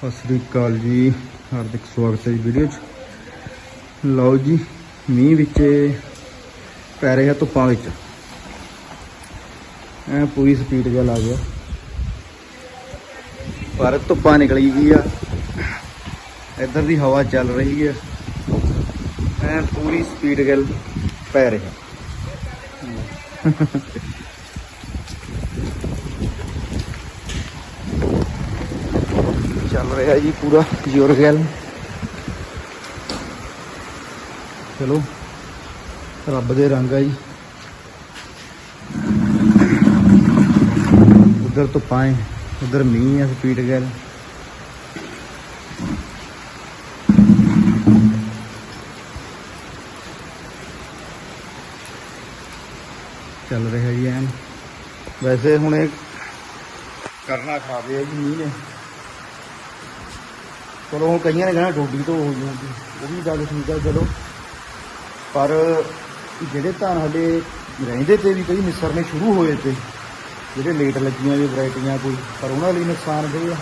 ਸਤਿ ਸ੍ਰੀ ਅਕਾਲ ਜੀ, ਹਾਰਦਿਕ ਸਵਾਗਤ ਹੈ ਜੀ ਵੀਡੀਓ 'ਚ। ਲਓ ਜੀ, ਮੀਂਹ ਵਿੱਚ ਪੈ ਰਿਹਾ ਧੁੱਪਾਂ ਵਿੱਚ। ਐ ਪੂਰੀ ਸਪੀਡ ਗੱਲ ਆ ਗਿਆ। ਪਰ ਧੁੱਪਾਂ ਨਿਕਲੀ ਗਈ ਆ। ਇੱਧਰ ਦੀ ਹਵਾ ਚੱਲ ਰਹੀ ਹੈ ਐ ਪੂਰੀ ਸਪੀਡ ਗੱਲ ਪੈ ਰਿਹਾ ਚੱਲ ਰਿਹਾ ਜੀ ਪੂਰਾ ਜ਼ੋਰ ਚਲੋ, ਰੱਬ ਦੇ ਰੰਗ ਆ ਜੀ। ਉਧਰ ਧੁੱਪਾਂ ਹੈ ਉਧਰ ਮੀਂਹ ਹੈ ਸਪੀਡ ਗੈਲ ਚੱਲ ਰਿਹਾ ਜੀ ਐਨ। ਵੈਸੇ ਹੁਣ ਇਹ ਕਰਨਾ ਖਾਵੇ ਜੀ ਮੀਂਹ ਨੇ। ਚਲੋ ਹੁਣ ਕਈਆਂ ਨੇ ਕਹਿਣਾ ਡੋਡੀ ਤੋਂ ਹੋ ਜੂਗੀ ਉਹ ਵੀ ਗੱਲ ਠੀਕ ਹੈ ਚਲੋ। ਪਰ ਜਿਹੜੇ ਧਾਨ ਹਲੇ ਰਹਿੰਦੇ ਤੇ ਵੀ ਕਈ ਨਿਸਰਨੇ ਸ਼ੁਰੂ ਹੋਏ ਤੇ, ਜਿਹੜੇ ਲੇਟ ਲੱਗੀਆਂ ਵੀ ਵੈਰਾਈਟੀਆਂ ਕੋਈ, ਪਰ ਉਹਨਾਂ ਲਈ ਨੁਕਸਾਨ ਦੇ ਆ।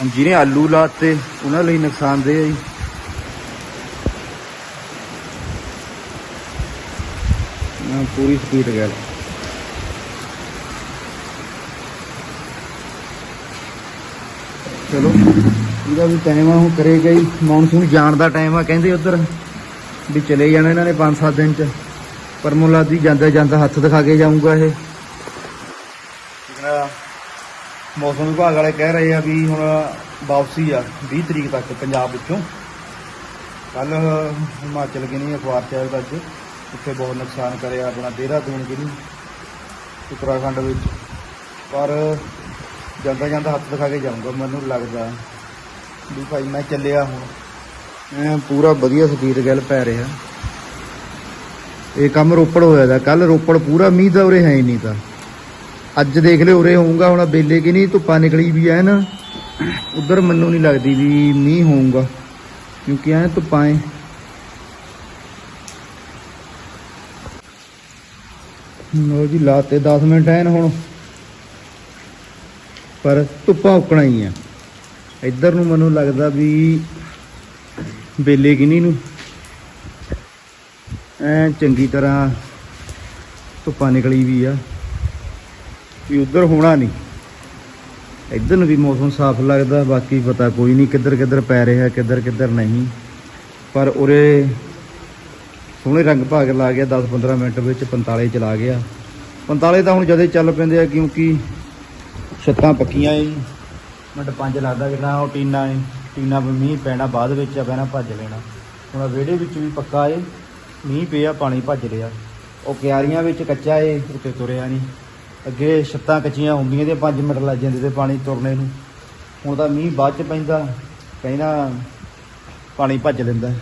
ਹੁਣ ਜਿਹਨੇ ਆਲੂ ਲਾਤੇ, ਉਹਨਾਂ ਲਈ ਨੁਕਸਾਨ ਦੇ ਆ ਜੀ। ਪੂਰੀ ਸਪੀਡ ਗਿਆ ਚਲੋ, ਇਹਦਾ ਵੀ ਟਾਈਮ ਆ, ਹੁਣ ਕਰੇਗਾ ਹੀ ਮੌਨਸੂਨ ਜਾਣ ਦਾ ਟਾਈਮ ਆ, ਕਹਿੰਦੇ ਉਧਰ ਵੀ ਚਲੇ ਜਾਣਾ ਇਹਨਾਂ ਨੇ 5-7 ਦਿਨ ਚ। ਪਰ ਮੁੱਲਾ ਦੀ ਜਾਂਦਾ ਜਾਂਦਾ ਹੱਥ ਦਿਖਾ ਕੇ ਜਾਊਗਾ ਇਹ। ਜਿਹੜਾ ਮੌਸਮ ਵਿਭਾਗ ਵਾਲੇ ਕਹਿ ਰਹੇ ਆ ਵੀ ਹੁਣ ਵਾਪਸੀ ਆ 20 ਤਰੀਕ ਤੱਕ ਪੰਜਾਬ ਵਿੱਚੋਂ। ਕੱਲ ਹਿਮਾਚਲ ਗਿਨੀ ਅਖਬਾਰ ਚ ਆਇਆ ਅੱਜ। ਉੱਥੇ ਬਹੁਤ ਨੁਕਸਾਨ ਕਰਿਆ ਆਪਣਾ ਦੇਹਰਾਦੂਨ ਗਿਨੀ ਉੱਤਰਾਖੰਡ ਵਿੱਚ। ਪਰ ਜਾਂਦਾ ਜਾਂਦਾ ਹੱਥ ਦਿਖਾ ਕੇ ਜਾਊਂਗਾ, ਮੈਨੂੰ ਲੱਗਦਾ ਵੀ ਭਾਈ ਮੈਂ ਚੱਲਿਆ ਹੁਣ। ਐਂ ਪੂਰਾ ਵਧੀਆ ਸਪੀਡ ਗੱਲ ਪੈ ਰਿਹਾ। ਇਹ ਕੰਮ ਰੋਪੜ ਹੋਇਆ ਦਾ ਕੱਲ ਰੋਪੜ ਪੂਰਾ ਮੀਂਹ ਦਾ ਉਰੇ ਹੈ ਹੀ ਨਹੀਂ ਤਾਂ। ਅੱਜ ਦੇਖ ਲਿਓ, ਉਰੇ ਹੋਊਗਾ, ਹੁਣ ਬੇਲੇ ਕਿ ਨਹੀਂ, ਧੁੱਪਾਂ ਨਿਕਲੀ ਵੀ ਐ ਨਾ। ਉਧਰ ਮੈਨੂੰ ਨਹੀਂ ਲੱਗਦੀ ਵੀ ਮੀਂਹ ਹੋਊਗਾ, ਕਿਉਂਕਿ ਐ ਧੁੱਪਾਂ ਐ। ਲੋ ਜੀ ਲਾਤੇ 10 ਮਿੰਟ ਐਨ ਹੁਣ। ਪਰ ਧੁੱਪਾਂ ਉੱਕਣਾ ਹੀ ਆ। ਇੱਧਰ ਨੂੰ ਮੈਨੂੰ ਲੱਗਦਾ ਵੀ ਬੇਲੇ ਕਿਨੀ ਨੂੰ। ਐ ਚੰਗੀ ਤਰ੍ਹਾਂ ਧੁੱਪਾਂ ਨਿਕਲੀ ਵੀ ਆ ਵੀ ਉਧਰ ਹੋਣਾ ਨਹੀਂ। ਇੱਧਰ ਨੂੰ ਵੀ ਮੌਸਮ ਸਾਫ਼ ਲੱਗਦਾ, ਬਾਕੀ ਪਤਾ ਕੋਈ ਨਹੀਂ ਕਿੱਧਰ ਕਿੱਧਰ ਪੈ ਰਿਹਾ ਕਿੱਧਰ ਕਿੱਧਰ ਨਹੀਂ। ਪਰ ਉਰੇ ਸੋਹਣੇ ਰੰਗ ਭਾਗ ਲਾ ਗਿਆ 10-15 ਮਿੰਟ ਵਿੱਚ 45 ਚਲਾ ਗਿਆ। 45 ਤਾਂ ਹੁਣ ਜਦੇ ਚੱਲ ਪੈਂਦੇ ਆ, ਕਿਉਂਕਿ ਛੱਤਾਂ ਪੱਕੀਆਂ ਏ। ਮਿੰਟ 5 ਲੱਗਦਾ ਕਿੰਨਾ, ਉਹ ਟੀਨਾ ਏ। ਟੀਨਾ ਵੀ ਮੀਂਹ ਪੈਣਾ, ਬਾਅਦ ਵਿੱਚ ਆ ਪੈਣਾ, ਭੱਜ ਲੈਣਾ। ਹੁਣ ਵਿਹੜੇ ਵਿੱਚ ਵੀ ਪੱਕਾ ਏ। ਮੀਂਹ ਪਿਆ, ਪਾਣੀ ਭੱਜ ਰਿਹਾ। ਉਹ ਕਿਆਰੀਆਂ ਵਿੱਚ ਕੱਚਾ ਏ, ਉੱਤੇ ਤੁਰਿਆ ਨਹੀਂ। ਅੱਗੇ ਛੱਤਾਂ ਕੱਚੀਆਂ ਹੁੰਦੀਆਂ ਤੇ 5 ਮਿੰਟ ਲੱਗ ਜਾਂਦੇ ਤੇ ਪਾਣੀ ਤੁਰਨੇ ਨੂੰ। ਹੁਣ ਤਾਂ ਮੀਂਹ ਬਾਅਦ ਚ ਪੈਂਦਾ, ਕਹਿੰਦਾ ਪਾਣੀ ਭੱਜ ਲੈਂਦਾ।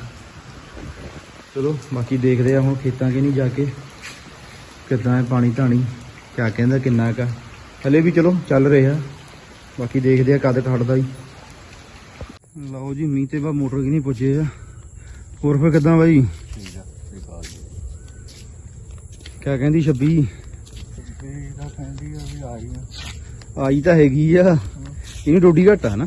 ਚਲੋ, ਬਾਕੀ ਦੇਖਦੇ ਆ ਹੁਣ ਖੇਤਾਂ ਕਿ ਨਹੀਂ ਜਾ ਕੇ। ਕਿੱਦਾਂ ਹੈ ਪਾਣੀ ਧਾਣੀ ਕਿਆ ਕਹਿੰਦਾ, ਕਿੰਨਾ ਕਾ ਹਲੇ ਵੀ ਚਲੋ ਚੱਲ ਰਿਹਾ। ਬਾਕੀ ਦੇਖਦੇ ਆ ਕਦ ਖੜਦਾ ਹੀ ਲਓ ਜੀ ਮੀਂਹ ਤੇ ਬਾ ਮੋਟਰ ਕਿ ਨਹੀਂ ਪੁੱਜੇ ਆ। ਹੋਰ ਫੇ ਕਿਦਾਂ ਬਾਈ? ਆ ਜੀ। ਕਿਆ ਕਹਿੰਦੀ 26 ਇਹਦਾ ਕਹਿੰਦੀ ਆ ਵੀ ਆ ਗਈ ਆ। ਆਈ ਤਾਂ ਹੈਗੀ ਆ। ਇਹਨੂੰ ਡੋਡੀ ਘੱਟ ਆ ਨਾ।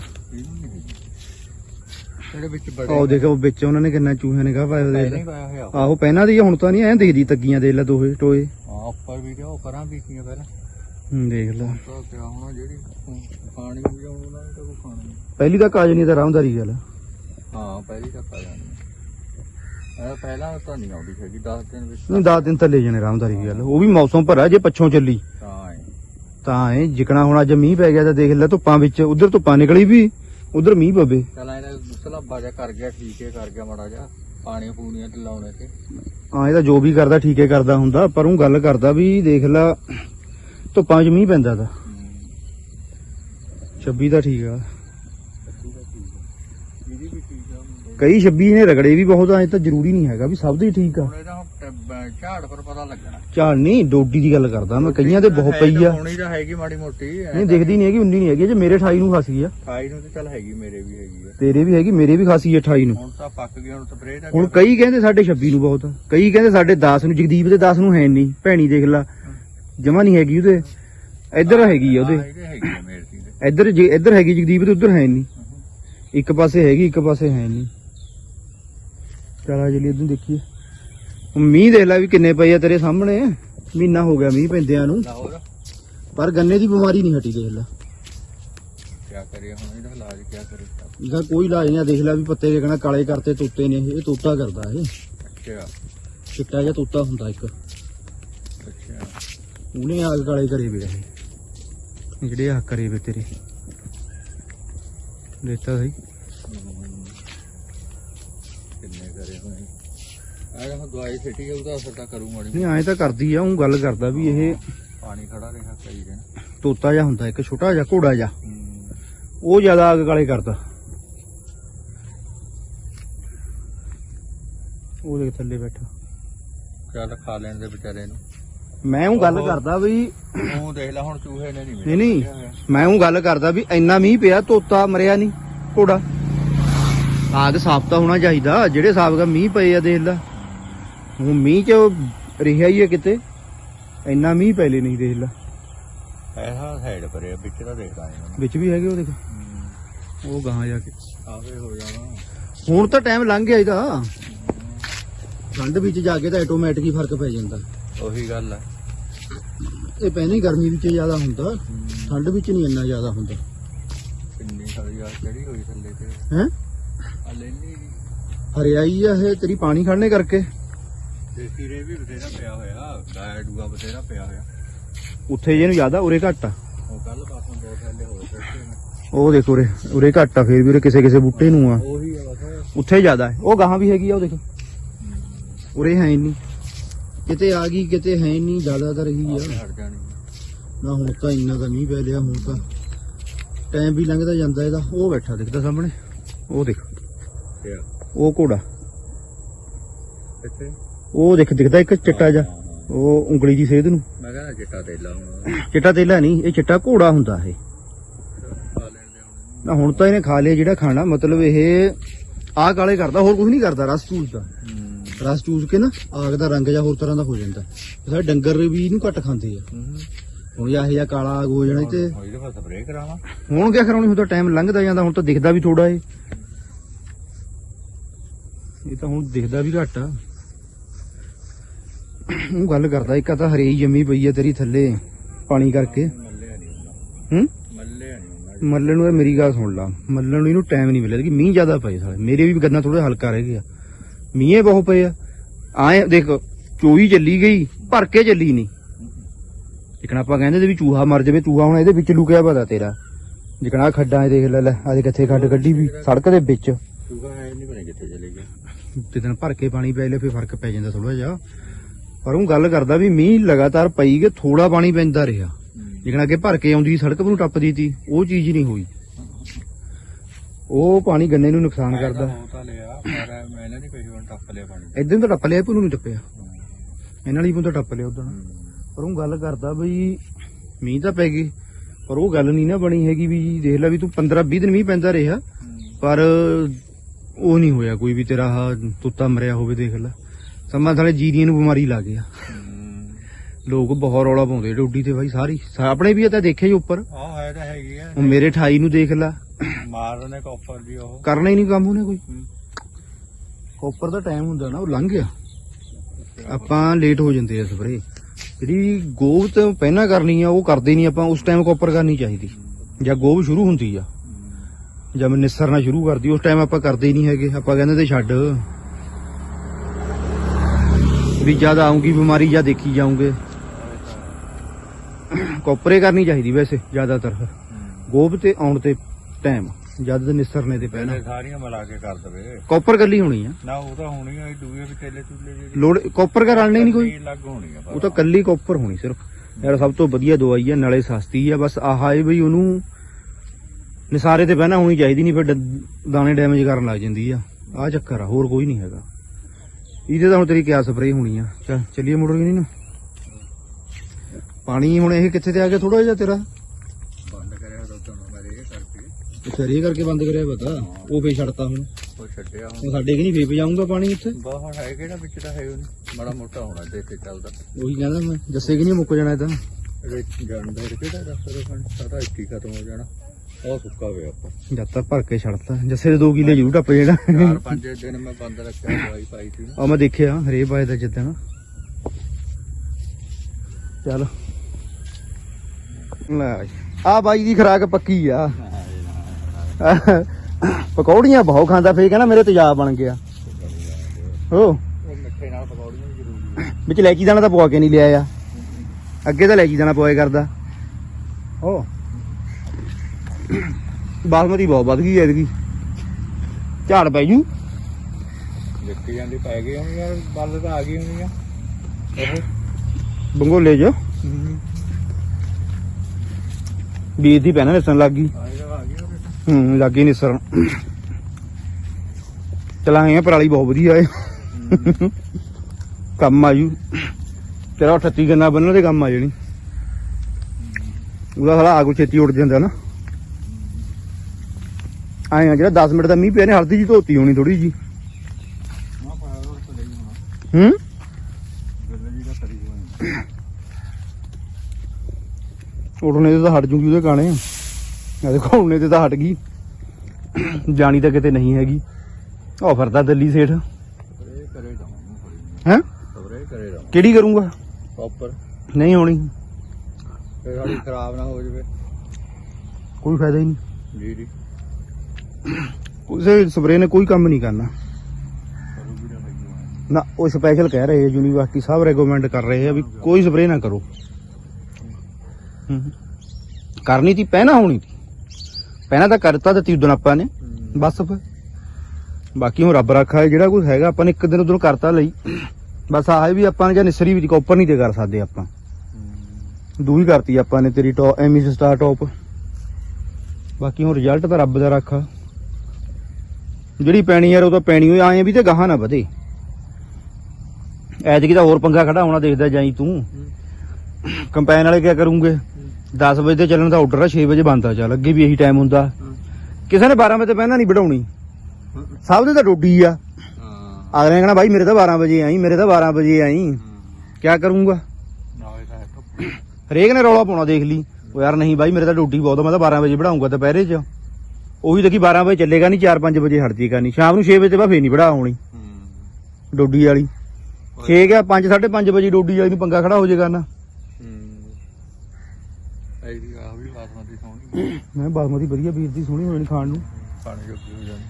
ਵਿੱਚ ਬੜੇ ਆਹ ਦੇਖੋ ਵਿੱਚ ਉਹਨਾਂ ਨੇ ਕਿੰਨਾ ਚੂਹਿਆਂ ਨੇ ਕਹਾ ਪਾਇਆ ਆਹੋ ਪਹਿਲਾਂ ਦੀ ਆ, ਹੁਣ ਤਾਂ ਨਹੀਂ ਐਂ ਦਿਖਦੀ ਤੱਗੀਆਂ ਦੇ ਲੈ ਦੋਹੇ ਟੋਏ। ਹਾਂ ਉੱਪਰ ਵੀ ਉਹ ਪਰਾਂ ਵੀ ਪਹਿਲਾਂ। ਦੇਖ ਲੈ। ਤਾਂ ਕਿਆ ਹੋਣਾ ਜਿਹੜੀ ਪਾਣੀ ਵੀ ਉਹਨਾਂ ਨੇ ਤਾਂ ਕੋਈ ਖਾਣਾ ਨਹੀਂ। ਪਹਿਲੀ ਤਾਂ ਕਾਜ ਨਹੀਂ ਤਾਂ ਆਰਾਮਦਾਰੀ ਗੱਲ ਹਾਂ ਪਹਿਲੀ ਤਾਂ ਜਾਣੀ ਇਹ ਪਹਿਲਾਂ ਤਾਂ ਨਹੀਂ ਆਉਂਦੀ ਹੈਗੀ 10 ਦਿਨ ਵਿੱਚ ਨਹੀਂ 10 ਦਿਨ ਤਾਂ ਲੈ ਜਾਣੇ ਆਰਾਮਦਾਰੀ ਗੱਲ ਉਹ ਵੀ ਮੌਸਮ ਭਰਾ ਜੇ ਪੱਛੋਂ ਚੱਲੀ। ਤਾਂ ਹੈ ਐ ਜਿਕਣਾ ਹੁਣ ਅੱਜ ਮੀਂਹ ਪੈ ਗਿਆ ਤਾਂ ਦੇਖ ਲੈ ਧੁੱਪਾਂ ਵਿੱਚ ਉਧਰ ਧੁੱਪਾਂ ਨਿਕਲੀ ਵੀ ਉਧਰ ਮੀਂਹ ਪਵੇ। ਚਲ ਸਲਾਬਾ ਜਿਹਾ ਕਰ ਗਿਆ ਠੀਕ ਹੈ ਕਰ ਗਿਆ ਮਾੜਾ ਜਿਹਾ। ਪਾਣੀ ਪੂਣੀਆਂ ਤੇ ਲਾਉਣੇ ਤੇ। ਹਾਂ ਇਹ ਤਾਂ ਜੋ ਵੀ ਕਰਦਾ ਠੀਕੇ ਕਰਦਾ ਹੁੰਦਾ ਪਰ ਉਹ ਗੱਲ ਕਰਦਾ ਵੀ ਦੇਖ ਲੈ ਧੁੱਪਾਂ 'ਚ ਮੀਂਹ ਪੈਂਦਾ ਤਾਂ। 26 ਦਾ ਠੀਕ ਆ। ਇਹਦੀ ਕਈ 26 ਨੇ ਰਗੜੇ ਵੀ ਬਹੁਤ ਆ ਇਹ ਤਾਂ ਜ਼ਰੂਰੀ ਨਹੀਂ ਹੈਗਾ ਵੀ ਸਭ ਦੇ ਹੀ ਠੀਕ ਆ। ਇਹਦਾ ਹੁਣ ਟ- ਝਾੜ ਪਰ ਪਤਾ ਲੱਗਣਾ। ਝਾੜ ਨਹੀਂ ਡੋਡੀ ਦੀ ਗੱਲ ਕਰਦਾ ਮੈਂ ਕਈਆਂ ਦੇ ਬਹੁਤ ਪਈ ਆ। ਹੋਣੀ ਤਾਂ ਹੈਗੀ ਮਾੜੀ ਮੋਟੀ ਨਹੀਂ ਦਿਖਦੀ ਨਹੀਂ ਹੈਗੀ 19 ਨਹੀਂ ਹੈਗੀ ਜੇ ਮੇਰੇ 28 ਨੂੰ ਖਾਸੀ ਆ। 28 ਨੂੰ ਤੇ ਚੱਲ ਹੈਗੀ ਮੇਰੇ ਵੀ ਹੈਗੀ ਆ। ਤੇਰੇ ਵੀ ਹੈਗੀ ਮੇਰੇ ਵੀ ਖਾਸੀ ਆ 28 ਨੂੰ। ਹੁਣ ਤਾਂ ਪੱਕ ਗਈ ਹੁਣ ਸਪਰੇਅ ਦਾ ਹੁਣ ਕਈ ਕਹਿੰਦੇ ਸਾਡੇ 26 ਨੂੰ ਬਹੁਤ ਆ। ਕਈ ਕਹਿੰਦੇ ਸਾਡੇ 10 ਨੂੰ ਜਗਦੀਪ ਦੇ 10 ਨੂੰ ਹੈ ਨਹੀਂ ਭੈਣੀ ਦੇਖ ਲਾ ਜਮਾ ਨਹੀਂ ਹੈਗੀ ਉਹਦੇ। ਇੱਧਰ ਹੈਗੀ ਆ ਉਹਦੇ। ਹਾਂ, ਇਹਦੇ ਹੈਗੀ ਆ ਮੇਰੇ ਦੀ। ਤੇ ਇੱਧਰ ਜੇ ਇੱਧਰ ਹੈਗੀ ਜਗਦੀਪ ਤੇ ਉੱਧਰ ਹੈ ਨਹੀਂ। ਇੱਕ ਪਾਸੇ ਹੈਗੀ ਇੱਕ ਪਾਸੇ ਹੈ ਨਹੀਂ। ਚਲ ਆ ਜਲੀ ਇਧਰ ਦੇਖੀਏ। ਹੁਣ ਮੀਂਹ ਦੇਖ ਲੈ ਵੀ ਕਿੰਨੇ ਪਏ ਆ ਤੇਰੇ ਸਾਹਮਣੇ। ਮਹੀਨਾ ਹੋ ਗਿਆ ਮੀਂਹ ਪੈਂਦਿਆਂ ਨੂੰ। ਪਰ ਗੰਨੇ ਦੀ ਬਿਮਾਰੀ ਨਹੀਂ ਹਟੀ ਦੇਖ ਲੈ। ਕੀ ਕਰੀਏ ਹੁਣ ਇਹਦਾ ਇਲਾਜ ਕੀ ਕਰੇ ਇਹਦਾ ਕੋਈ ਇਲਾਜ ਨਹੀਂ ਆ, ਦੇਖ ਲੈ ਵੀ ਪੱਤੇ ਦੇਖਣਾ ਕਾਲੇ ਕਰਤੇ ਤੋਤੇ ਨੇ। ਇਹ ਤੋਤਾ ਕਰਦਾ ਇਹ। ਅੱਛਾ। ਚਿੱਟਾ ਜਿਹਾ ਤੋਤਾ ਹੁੰਦਾ ਇੱਕ। ਉਹਨੇ ਆਗ ਕਾਲੇ ਕਰੇ ਵੇ ਇਹ। ਜਿਹੜੇ ਆ ਕਰੇ ਵੇ ਤੇਰੇ। ਦੇਤਾ ਸਹੀ। ਕਿੰਨੇ ਕਰੇ ਹੋਏ ਆ ਜਿਹੜਾ ਦਵਾਈ ਛਿੱਟੀ ਉਹਦਾ ਅਸਰ ਤਾਂ ਕਰੂ ਮਾੜੀ ਨਹੀਂ ਐਂ ਤਾਂ ਕਰਦੀ ਆ ਉਹ ਗੱਲ ਕਰਦਾ ਵੀ ਇਹ ਪਾਣੀ ਖੜਾ ਰਿਹਾ ਕਈ ਦਿਨ ਤੋਤਾ ਜਿਹਾ ਹੁੰਦਾ ਇੱਕ ਛੋਟਾ ਜਿਹਾ ਘੋੜਾ ਜਿਹਾ। ਉਹ ਜ਼ਿਆਦਾ ਆਗ ਕਾਲੇ ਕਰਦਾ। ਉਹ ਦੇਖ ਥੱਲੇ ਬੈਠਾ। ਚੱਲ ਖਾ ਲੈਣ ਦੇ ਵਿਚਾਰੇ ਨੂੰ। ਮੈਂ ਉਹ ਗੱਲ ਕਰਦਾ ਵੀ ਤੂੰ ਦੇਖ ਲੈ ਹੁਣ ਚੂਹੇ ਨੇ ਨਹੀਂ ਨਹੀਂ ਮੈਂ ਉਹ ਗੱਲ ਕਰਦਾ ਵੀ ਇੰਨਾ ਮੀਂਹ ਪਿਆ ਤੋਤਾ ਮਰਿਆ ਨਹੀਂ ਘੋੜਾ। ਆਗ ਸਾਫ਼ ਤਾਂ ਹੋਣਾ ਚਾਹੀਦਾ ਜਿਹੜੇ ਹਿਸਾਬ ਦਾ ਮੀਂਹ ਪਏ ਆ ਦੇਖ ਲੈ। ਹੁਣ ਮੀਂਹ ਚ ਰਿਹਾ ਹੀ ਹੈ ਕਿਤੇ ਇੰਨਾ ਮੀਂਹ ਪਹਿਲੇ ਨਹੀਂ ਦੇਖ ਲੈ। ਐਸਾ ਸਾਈਡ ਪਰੇ ਵਿੱਚ ਤਾਂ ਦੇਖਦਾ ਇਹਨਾਂ ਵਿੱਚ ਵੀ ਹੈਗੇ ਉਹ ਦੇਖ ਉਹ ਗਾਹਾਂ ਜਾ ਕੇ। ਆਵੇ ਹੋ ਜਾਣਾ। ਹੁਣ ਤਾਂ ਟਾਈਮ ਲੰਘ ਗਿਆ ਇਹਦਾ। ਠੰਡ ਵਿੱਚ ਜਾ ਕੇ ਤਾਂ ਆਟੋਮੈਟਿਕ ਹੀ ਫ਼ਰਕ ਪੈ ਜਾਂਦਾ। ਉਹੀ ਗੱਲ ਹੈ ਇਹ ਪਹਿਲਾਂ ਗਰਮੀ ਵਿੱਚ ਜ਼ਿਆਦਾ ਹੁੰਦਾ ਠੰਡ ਵਿੱਚ ਨਹੀਂ ਇੰਨਾ ਜ਼ਿਆਦਾ ਹੁੰਦਾ। ਕਿੰਨੀ ਸਾਰੀ ਆ ਚੜੀ ਹੋਈ ਥੱਲੇ ਤੇ? ਹੈ? ਆ ਲੈਣੀ ਹਰਿਆਈ ਆ ਇਹ ਤੇਰੀ ਪਾਣੀ ਖੜਨੇ ਕਰਕੇ। ਦੇਸੀ ਰੇ ਵੀ ਬਥੇਰਾ ਪਿਆ ਹੋਇਆ ਗਾਇ ਡੂਆ ਬਥੇਰਾ ਪਿਆ ਹੋਇਆ। ਉੱਥੇ ਜਿਹਨੂੰ ਜ਼ਿਆਦਾ ਉਰੇ ਘੱਟ ਆ। ਉਹ ਕੱਲ ਪਾਸੋਂ ਦੋ ਥੱਲੇ ਹੋ ਸੱਤੇ ਨੇ। ਉਹ ਦੇਖ ਉਰੇ ਉਰੇ ਘੱਟ ਆ ਫੇਰ ਵੀ ਉਰੇ ਕਿਸੇ ਕਿਸੇ ਬੂਟੇ ਨੂੰ ਆ। ਉਹੀ ਆ ਬਸ। ਉੱਥੇ ਜ਼ਿਆਦਾ ਹੈ ਉਹ ਗਾਹਾਂ ਵੀ ਹੈਗੀ ਆ ਉਹ ਦੇਖ। ਉਰੇ ਹੈ ਹੀ ਨਹੀਂ। ਕਿਤੇ ਆ ਗਈ ਕਿਤੇ ਹੈ ਨਹੀਂ ਜ਼ਿਆਦਾਤਰ ਹੀ ਆ। ਆਪੇ ਹਟ ਜਾਣੀ ਨਾ ਹੁਣ ਤਾਂ ਇੰਨਾ ਤਾਂ ਮੀਂਹ ਪੈ ਲਿਆ ਹੁਣ ਤਾਂ ਟਾਈਮ ਵੀ ਲੰਘਦਾ ਜਾਂਦਾ ਇਹਦਾ। ਉਹ ਬੈਠਾ ਦਿਖਦਾ ਸਾਹਮਣੇ ਉਹ ਦੇਖ। ਤੇ ਉਹ ਘੋੜਾ। ਉਹ ਦੇਖ ਦਿਖਦਾ ਇੱਕ ਚਿੱਟਾ ਜਿਹਾ। ਉਹ ਉਂਗਲੀ ਦੀ ਸੇਧ ਨੂੰ। ਮੈਂ ਕਹਿੰਦਾ ਚਿੱਟਾ ਤੇਲਾ ਹੁਣ। ਚਿੱਟਾ ਤੇਲਾ ਨਹੀਂ ਇਹ ਚਿੱਟਾ ਘੋੜਾ ਹੁੰਦਾ ਇਹ। ਨਾ ਹੁਣ ਤਾਂ ਇਹਨੇ ਖਾ ਲਿਆ ਜਿਹੜਾ ਖਾਣਾ ਮਤਲਬ ਇਹ ਆਹ ਕਾਲੇ ਕਰਦਾ ਹੋਰ ਕੁਝ ਨਹੀਂ ਕਰਦਾ ਰਸ ਚੂਸਦਾ ਰਸ ਚੂਸ ਕੇ ਨਾ ਆਗ ਦਾ ਰੰਗ ਜਾਂ ਹੋਰ ਤਰ੍ਹਾਂ ਦਾ ਹੋ ਜਾਂਦਾ। ਸਾਡੇ ਡੰਗਰ ਵੀ ਇਹਨੂੰ ਘੱਟ ਖਾਂਦੇ ਆ। ਹੁਣ ਇਹ ਜਿਹਾ ਕਾਲਾ ਆਗ ਹੋ ਜਾਣਾ ਤੇ ਇਹਦੇ ਪਾਸ ਸਪਰੇਅ ਕਰਾਵਾਂ। ਹੁਣ ਕਿਆ ਕਰਾਉਣੀ ਹੁਣ ਤਾਂ ਟਾਈਮ ਲੰਘਦਾ ਜਾਂਦਾ ਹੁਣ ਤਾਂ ਦਿਖਦਾ ਵੀ ਥੋੜਾ ਏ ਇਹ ਤਾਂ ਹੁਣ ਦਿਖਦਾ ਵੀ ਘੱਟ ਆ। ਉਹ ਗੱਲ ਕਰਦਾ ਇੱਕ ਤਾਂ ਹਰੇਈ ਜੰਮੀ ਪਈ ਆ ਤੇਰੀ ਥੱਲੇ ਪਾਣੀ ਕਰਕੇ। ਹੂੰ? ਮੱਲਣ ਨੂੰ ਮੇਰੀ ਗੱਲ ਸੁਣ ਲਾ। ਮੱਲਣ ਨੂੰ ਇਹਨੂੰ ਟਾਈਮ ਨਹੀਂ ਮਿਲਿਆ ਕਿ ਮੀਂਹ ਜ਼ਿਆਦਾ ਪਏ ਸਾਲੇ। ਮੇਰੇ ਵੀ ਗੰਨਾ ਥੋੜਾ ਹਲਕਾ ਰਹਿ ਗਿਆ। ਮੀਂਹੇ ਬਹੁਤ ਪਏ ਆ। ਆਏ ਦੇਖ ਚੋਈ ਚੱਲੀ ਗਈ ਭਰ ਕੇ ਚੱਲੀ ਨਹੀਂ ਜਿਕਣਾ ਆਪਾਂ ਕਹਿੰਦੇ ਤੇ ਵੀ ਚੂਹਾ ਮਰ ਜਾਵੇ ਚੂਹਾ ਹੁਣ ਇਹਦੇ ਵਿੱਚ ਲੁਕਿਆ ਪਤਾ ਤੇਰਾ। ਜਿਕਣਾ ਖੱਡਾਂ ਇਹ ਦੇਖ ਲੈ ਲੈ ਆਦੇ ਕਿੱਥੇ ਖੱਡ ਕੱਢੀ ਵੀ ਸੜਕ ਦੇ ਵਿੱਚ। ਚੂਹਾ ਹੈ ਨਹੀਂ ਪਤਾ ਕਿੱਥੇ ਚਲੇ ਗਿਆ। ਤੇ ਦਿਨ ਭਰ ਕੇ ਪਾਣੀ ਪੈ ਲੈ ਫੇ ਫ਼ਰਕ ਪੈ ਜਾਂਦਾ ਥੋੜਾ ਜਿਹਾ। ਪਰ ਉਹ ਗੱਲ ਕਰਦਾ ਵੀ ਮੀਂਹ ਲਗਾਤਾਰ ਪਈ ਗਏ ਥੋੜਾ ਪਾਣੀ ਪੈਂਦਾ ਰਿਹਾ। ਜਿਕਣਾ ਕਿ ਭਰ ਕੇ ਆਉਂਦੀ ਸੜਕ ਨੂੰ ਟੱਪਦੀ ਤੀ ਉਹ ਚੀਜ਼ ਨਹੀਂ ਹੋਈ। ਉਹ ਪਾਣੀ ਗੰਨੇ ਨੂੰ ਨੁਕਸਾਨ ਕਰਦਾ। ਹੋ ਤਾਂ ਲਿਆ ਪਰ ਮੈਂ ਇਹਨਾਂ ਨਹੀਂ ਕੋਈ ਹੁਣ ਟੱਪ ਲਿਆ ਪਾਣੀ। ਇਦਾਂ ਤਾਂ ਟੱਪ ਲਿਆ ਇਹਨੂੰ ਨਹੀਂ ਟੱਪਿਆ। ਇਹਨਾਂ ਲਈ ਤਾਂ ਟੱਪ ਲਿਆ ਉਦੋਂ ਪਰ ਉਹ ਗੱਲ ਕਰਦਾ ਬਈ ਮੀਂਹ ਤਾਂ ਪੈ ਗਈ ਪਰ ਉਹ ਗੱਲ ਨਹੀਂ ਨਾ ਬਣੀ ਹੈਗੀ ਵੀ ਦੇਖ ਲੈ ਵੀ ਤੂੰ 15 20 ਦਿਨ ਮੀਂਹ ਪੈਂਦਾ ਰਿਹਾ ਪਰ ਉਹ ਨਹੀਂ ਹੋਇਆ ਕੋਈ ਵੀ ਤੇਰਾ ਤੁੱਤਾ ਮਰਿਆ ਹੋਵੇ ਦੇਖ ਲੈ। ਸਮਾਂ ਥਾਲੇ ਜੀਰੀਆਂ ਨੂੰ ਬਿਮਾਰੀ ਲੱਗ ਗਿਆ। ਲੋਕ ਬਹੁਤ ਰੌਲਾ ਪਾਉਂਦੇ ਡੋਡੀ ਤੇ ਬਾਈ ਸਾਰੀ। ਆਪਣੇ ਵੀ ਇਹ ਤਾਂ ਦੇਖਿਆ ਹੀ ਉੱਪਰ। ਆਹ ਹੈ ਤਾਂ ਹੈਗੀ ਆ। ਹੁਣ ਮੇਰੇ 28 ਨੂੰ ਦੇਖ ਲੈ। ਕਾਫਰ ਉਹ। ਕਰਨਾ ਹੀ ਨਹੀਂ ਕੰਮ ਉਹਨੇ ਕੋਈ। ਹੂੰ। ਕੋਪਰ ਦਾ ਟਾਈਮ ਹੁੰਦਾ ਨਾ ਉਹ ਲੰਘ ਗਿਆ। ਆਪਾਂ ਲੇਟ ਹੋ ਜਾਂਦੇ ਆ ਸਪਰੇ ਜਿਹੜੀ ਗੋਬ ਤੋਂ ਪਹਿਲਾਂ ਕਰਨੀ ਆ ਉਹ ਕਰਦੇ ਨਹੀਂ ਆਪਾਂ ਉਸ ਟਾਈਮ ਕੋਪਰ ਕਰਨੀ ਚਾਹੀਦੀ। ਜਾਂ ਗੋਬ ਸ਼ੁਰੂ ਹੁੰਦੀ ਆ। ਜਦ ਨਿਸਰਨਾ ਸ਼ੁਰੂ ਕਰਦੀ ਉਸ ਟਾਈਮ ਆਪਾਂ ਕਰਦੇ ਹੀ ਨਹੀਂ ਹੈਗੇ। ਆਪਾਂ ਕਹਿੰਦੇ ਤੇ ਛੱਡ। ਵੀ ਜਦ ਆਉਂਗੀ ਬਿਮਾਰੀ ਜਾਂ ਦੇਖੀ ਜਾਉਂਗੇ ਕੋਪਰੇ ਕਰਨੀ ਚਾਹੀਦੀ ਵੈਸੇ ਜ਼ਿਆਦਾਤਰ। ਗੋਬ ਤੇ ਆਉਣ ਤੇ ਟਾਈਮ ਜਦ ਨਿਸਰਨੇ ਤੇ ਪਹਿਲਾਂ ਪਹਿਲੇ। ਸਾਰੀਆਂ ਮਿਲਾ ਕੇ ਕਰ ਦਵੇ। ਕੋਪਰ ਕੱਲੀ ਹੋਣੀ ਆ। ਨਾ ਉਹ ਤਾਂ ਹੋਣੀ ਆ ਇਹ ਦੂਏ ਵੀ ਤੇਲੇ ਤੁਲੇ ਜਿਹੜੀ। ਲੋੜ ਕੋਪਰ ਕਰ ਰਲਣੇ ਨਹੀਂ ਕੋਈ? ਲੱਗ ਹੋਣੀ ਆ ਉਹ ਤਾਂ ਕੱਲੀ ਕਾਪਰ ਹੋਣੀ ਸਿਰਫ। ਯਾਰ ਸਭ ਤੋਂ ਵਧੀਆ ਦਵਾਈ ਆ ਨਾਲੇ ਸਸਤੀ ਆ ਬਸ ਆਹ ਹੈ ਬਈ ਉਹਨੂੰ ਨਿਸਾਰੇ ਤੇ ਪਹਿਲਾਂ ਹੋਣੀ ਚਾਹੀਦੀ ਨਹੀਂ ਫਿਰ ਦਾਣੇ ਡੈਮੇਜ ਕਰਨ ਲੱਗ ਜਾਂਦੀ ਆ। ਆ ਚੱਕਰ ਆ ਹੋਰ ਕੋਈ ਨਹੀਂ ਹੈਗਾ। ਇਹਦੇ ਤਾਂ ਹੁਣ ਤੇਰੀ ਕਿਆ ਸਪਰੇਅ ਹੋਣੀ ਆ। ਚੱਲ ਚੱਲੀਏ ਮੁੜ ਗਈ ਨਾ। ਪਾਣੀ ਹੁਣ ਇਹ ਕਿੱਥੇ ਤੇ ਆ ਗਿਆ ਥੋੜਾ ਜਿਹਾ ਤੇਰਾ? ਬੰਦ ਕਰਿਆ ਦੁੱਧ ਨੂੰ ਮਰੇ ਕਰਕੇ ਅੱਛਾ ਰੇ ਕਰਕੇ ਬੰਦ ਕਰਿਆ ਪਤਾ ਉਹ ਫੇਰ ਛੱਡਤਾ ਹੁਣ? ਉਹ ਛੱਡਿਆ ਹੁਣ। ਹੁਣ ਸਾਡੇ ਕਿ ਨਹੀਂ ਫੇਪ ਜਾਊਂਗਾ ਪਾਣੀ ਇੱਥੇ ਬਾਹਰ ਹੈ ਕਿਹੜਾ ਵਿੱਚ ਤਾਂ ਹੈ ਉਹ ਨਹੀਂ ਮਾੜਾ ਮੋਟਾ ਹੋਣਾ ਜੇ ਤੇ ਚੱਲਦਾ। ਉਹੀ ਕਹਿੰਦਾ ਮੈਂ ਦੱਸੇ ਕਿ ਨਹੀਂ ਮੁੱਕ ਜਾਣਾ ਇਹ ਤਾਂ? ਇਹਦੇ ਜਾਣਦਾ ਕਿਹੜਾ ਦੱਸ ਰਿਹਾ ਪਾਣੀ ਸਾਰਾ ਇੱਥੇ ਹੀ ਖਤਮ ਹੋ ਜਾਣਾ। ਉਹ ਸੁੱਕਾ ਪਿਆ ਆਪਾਂ। ਜਦ ਤੱਕ ਭਰ ਕੇ ਛੱਡਤਾ। ਜੱਸੇ ਦੇ 2 ਕਿਲੇ ਜ਼ਰੂਰ ਟੱਪ ਜਿਹੜਾ ਚਾਰ ਪੰਜ ਦਿਨ ਮੈਂ ਬੰਦ ਰੱਖਿਆ ਦਵਾਈ ਪਾਈ ਸੀ ਆ ਮੈਂ ਦੇਖਿਆ ਹਰੇ ਬਾਏ ਦਾ ਜਿੱਦਣ। ਚੱਲ। ਲੈ। ਆ ਬਾਈ ਦੀ ਖਰਾਕ ਪੱਕੀ ਆ। ਪਕੌੜੀਆਂ ਬਹੁਤ ਖਾਂਦਾ ਫੇਰ ਕਹਿੰਦਾ ਮੇਰੇ ਤੇਜ਼ਾਬ ਬਣ ਗਿਆ। ਹੋ। ਮਿੱਠੇ ਨਾਲ ਪਕੌੜੀਆਂ ਵੀ ਜ਼ਰੂਰੀ ਆ। ਵਿੱਚ ਲੈਚੀ ਦਾਣਾ ਤਾਂ ਪਵਾ ਕੇ ਨਹੀਂ ਲਿਆ ਆ ਅੱਗੇ ਤਾਂ ਲੈਚੀ ਦਾਣਾ ਪਵਾਏ ਕਰਦਾ। ਹੋ। ਬਾਸਮਤੀ ਬਹੁਤ ਵੱਧ ਗਈ ਐਤਕੀ। ਝਾੜ ਪੈ ਜੂ। ਦੇਖੀ ਜਾਂਦੀ ਪੈ ਗਈ ਹੁਣ ਯਾਰ ਬੱਲ ਤਾਂ ਆ ਗਈ ਹੋਣੀ ਆ। ਬੰਗੋਲੇ ਚ। ਬੀਜ ਦੀ ਪੈਣਾ ਨਿਸਣ ਲੱਗ ਗਈ। ਹੂੰ ਲੱਗ ਗਈ ਨਿਸਣ। ਚਲਾਂਗੇ ਆ ਪਰਾਲੀ ਬਹੁਤ ਵਧੀਆ ਏ। ਕੰਮ ਆਜੂ। ਤੇਰਾ 38 ਗੰਨਾ ਬੰਨਣ ਦੇ ਕੰਮ ਆ ਜਣੀ। ਉਹਦਾ ਸਾਲਾ ਆਗੂ ਛੇਤੀ ਉੱਡ ਜਾਂਦਾ ਨਾ। ਆਏ ਆ ਜਿਹੜਾ 10 ਮਿੰਟ ਦਾ ਮੀਂਹ ਪਿਆ ਨੇ ਹਲਦੀ ਜੀ ਧੋਤੀ ਹੋਣੀ ਥੋੜੀ ਜੀ ਹੂੰ? ਉੱਡਣੇ ਤੇ ਤਾਂ ਹਟ ਜੂਗੀ ਉਹਦੇ ਕਾਣੇ ਆ ਦੇਖੋ ਉੱਡਣੇ ਤੇ ਤਾਂ ਹਟ ਗਈ। ਜਾਣੀ ਤਾਂ ਕਿਤੇ ਨਹੀਂ ਹੈਗੀ। ਉਹ ਫਿਰਦਾ ਦਿੱਲੀ ਸੇਠ। ਹੈ? ਕਿਹੜੀ ਕਰੂੰਗਾ? ਪ੍ਰੋਪਰ ਨਹੀਂ ਹੋਣੀ। ਫੇਰ ਸਾਡੀ ਖਰਾਬ ਨਾ ਹੋ ਜਾਵੇ। ਕੋਈ ਫਾਇਦਾ ਹੀ ਨਹੀਂ। ਜੀ ਜੀ। ਉਸੇ ਸਪਰੇ ਨੇ ਕੋਈ ਕੰਮ ਨਹੀਂ ਕਰਨਾ। ਨਾ ਉਹ ਸਪੈਸ਼ਲ ਕਹਿ ਰਹੇ ਯੂਨੀਵਰਸਿਟੀ ਸਾਹਿਬ ਰეკਮੈਂਡ ਕਰ ਰਹੇ ਆ ਵੀ ਕੋਈ ਸਪਰੇ ਨਾ ਕਰੋ। ਕਰਨੀ ਤੀ ਪਹਿਨਾ ਹੋਣੀ ਤੀ। ਪਹਿਨਾ ਤਾਂ ਕਰਤਾ ਦਿੱਤੀ ਉਦੋਂ ਆਪਾਂ ਨੇ। ਬਸ ਫਿਰ। ਬਾਕੀ ਹੁਣ ਰੱਬ ਰੱਖਾ ਜਿਹੜਾ ਕੁਝ ਹੈਗਾ ਆਪਾਂ ਨੇ ਇੱਕ ਦਿਨ ਉਦੋਂ ਕਰਤਾ ਲਈ। ਬਸ ਆਹ ਵੀ ਆਪਾਂ ਨੇ ਜਾਂ ਨਿਸਰੀ ਵਿੱਚ ਕੋਪਰ ਨਹੀਂ ਤੇ ਕਰ ਸਕਦੇ ਆਪਾਂ। ਦੂਈ ਕਰਤੀ ਆਪਾਂ ਨੇ ਤੇਰੀ ਟੌਪ ਐਮੀ ਸਟਾਰ ਟੌਪ। ਬਾਕੀ ਹੁਣ ਰਿਜ਼ਲਟ ਤਾਂ ਰੱਬ ਦਾ ਰੱਖਾ। ਜਿਹੜੀ ਪੈਣੀ ਯਾਰ ਉਹ ਤਾਂ ਪੈਣੀ ਹੋਈ ਆਏ ਵੀ ਤੇ ਗਾਹਾਂ ਨਾ ਵਧੇ। ਐਤਕੀ ਤਾਂ ਹੋਰ ਪੰਗਾ ਖੜਾ ਹੋਣਾ ਦੇਖਦਾ ਜਾਈ ਤੂੰ। ਕੰਪੈਨ ਵਾਲੇ ਕੀ ਕਰੂੰਗੇ? 10 ਵਜੇ ਤੇ ਚੱਲਣ ਦਾ ਆਰਡਰ ਆ 6 ਵਜੇ ਬੰਦ ਆ ਚੱਲ ਅੱਗੇ ਵੀ ਇਹੀ ਟਾਈਮ ਹੁੰਦਾ। ਕਿਸੇ ਨੇ 12 ਵਜੇ ਤੋਂ ਪਹਿਲਾਂ ਨਹੀਂ ਵਢਾਉਣੀ ਸਭ ਦੇ ਤਾਂ ਡੋਡੀ ਆ। ਅਗਲੇ ਨੇ ਕਹਿਣਾ ਬਾਈ ਮੇਰੇ ਤਾਂ 12 ਵਜੇ ਆਈ ਮੇਰੇ ਤਾਂ 12 ਵਜੇ ਆਈ। ਕਿਆ ਕਰੂੰਗਾ? ਹਰੇਕ ਨੇ ਰੌਲਾ ਪਾਉਣਾ ਦੇਖ ਲਈ। ਉਹ ਯਾਰ ਨਹੀਂ ਬਾਈ ਮੇਰੇ ਤਾਂ ਡਿਊਟੀ ਬਹੁਤ ਮੈਂ ਤਾਂ 12 ਵਜੇ ਵਢਾਉਂਗਾ ਦੁਪਹਿਰੇ 'ਚ। ਉਹੀ ਦੇਖੀ 12 ਵਜੇ ਚੱਲੇਗਾ ਨਹੀਂ 4-5 ਵਜੇ ਹਟ ਜੇਗਾ ਨਹੀਂ। ਸ਼ਾਮ ਨੂੰ 6 ਵਜੇ ਤੇ ਬਾਅਦ ਫੇਰ ਨਹੀਂ ਵਢਾ ਹੋਣੀ ਡੋਡੀ ਵਾਲੀ। ਠੀਕ ਆ 5 5:30 ਵਜੇ ਡੋਡੀ ਵਾਲੀ ਨੂੰ ਪੰਗਾ ਖੜਾ ਹੋ ਜਾਏਗਾ ਨਾ। ਐਡੀ ਆ ਵੀ ਬਾਸਮਤੀ ਸੋਹਣੀ। ਮੈਂ ਬਾਸਮਤੀ ਵਧੀਆ ਵੀਰ ਦੀ ਸੋਹਣੀ ਹੋਣੀ ਖਾਣ ਨੂੰ। ਖਾਣੇ ਜੋਗੀ ਹੋ ਜਾਣੀ।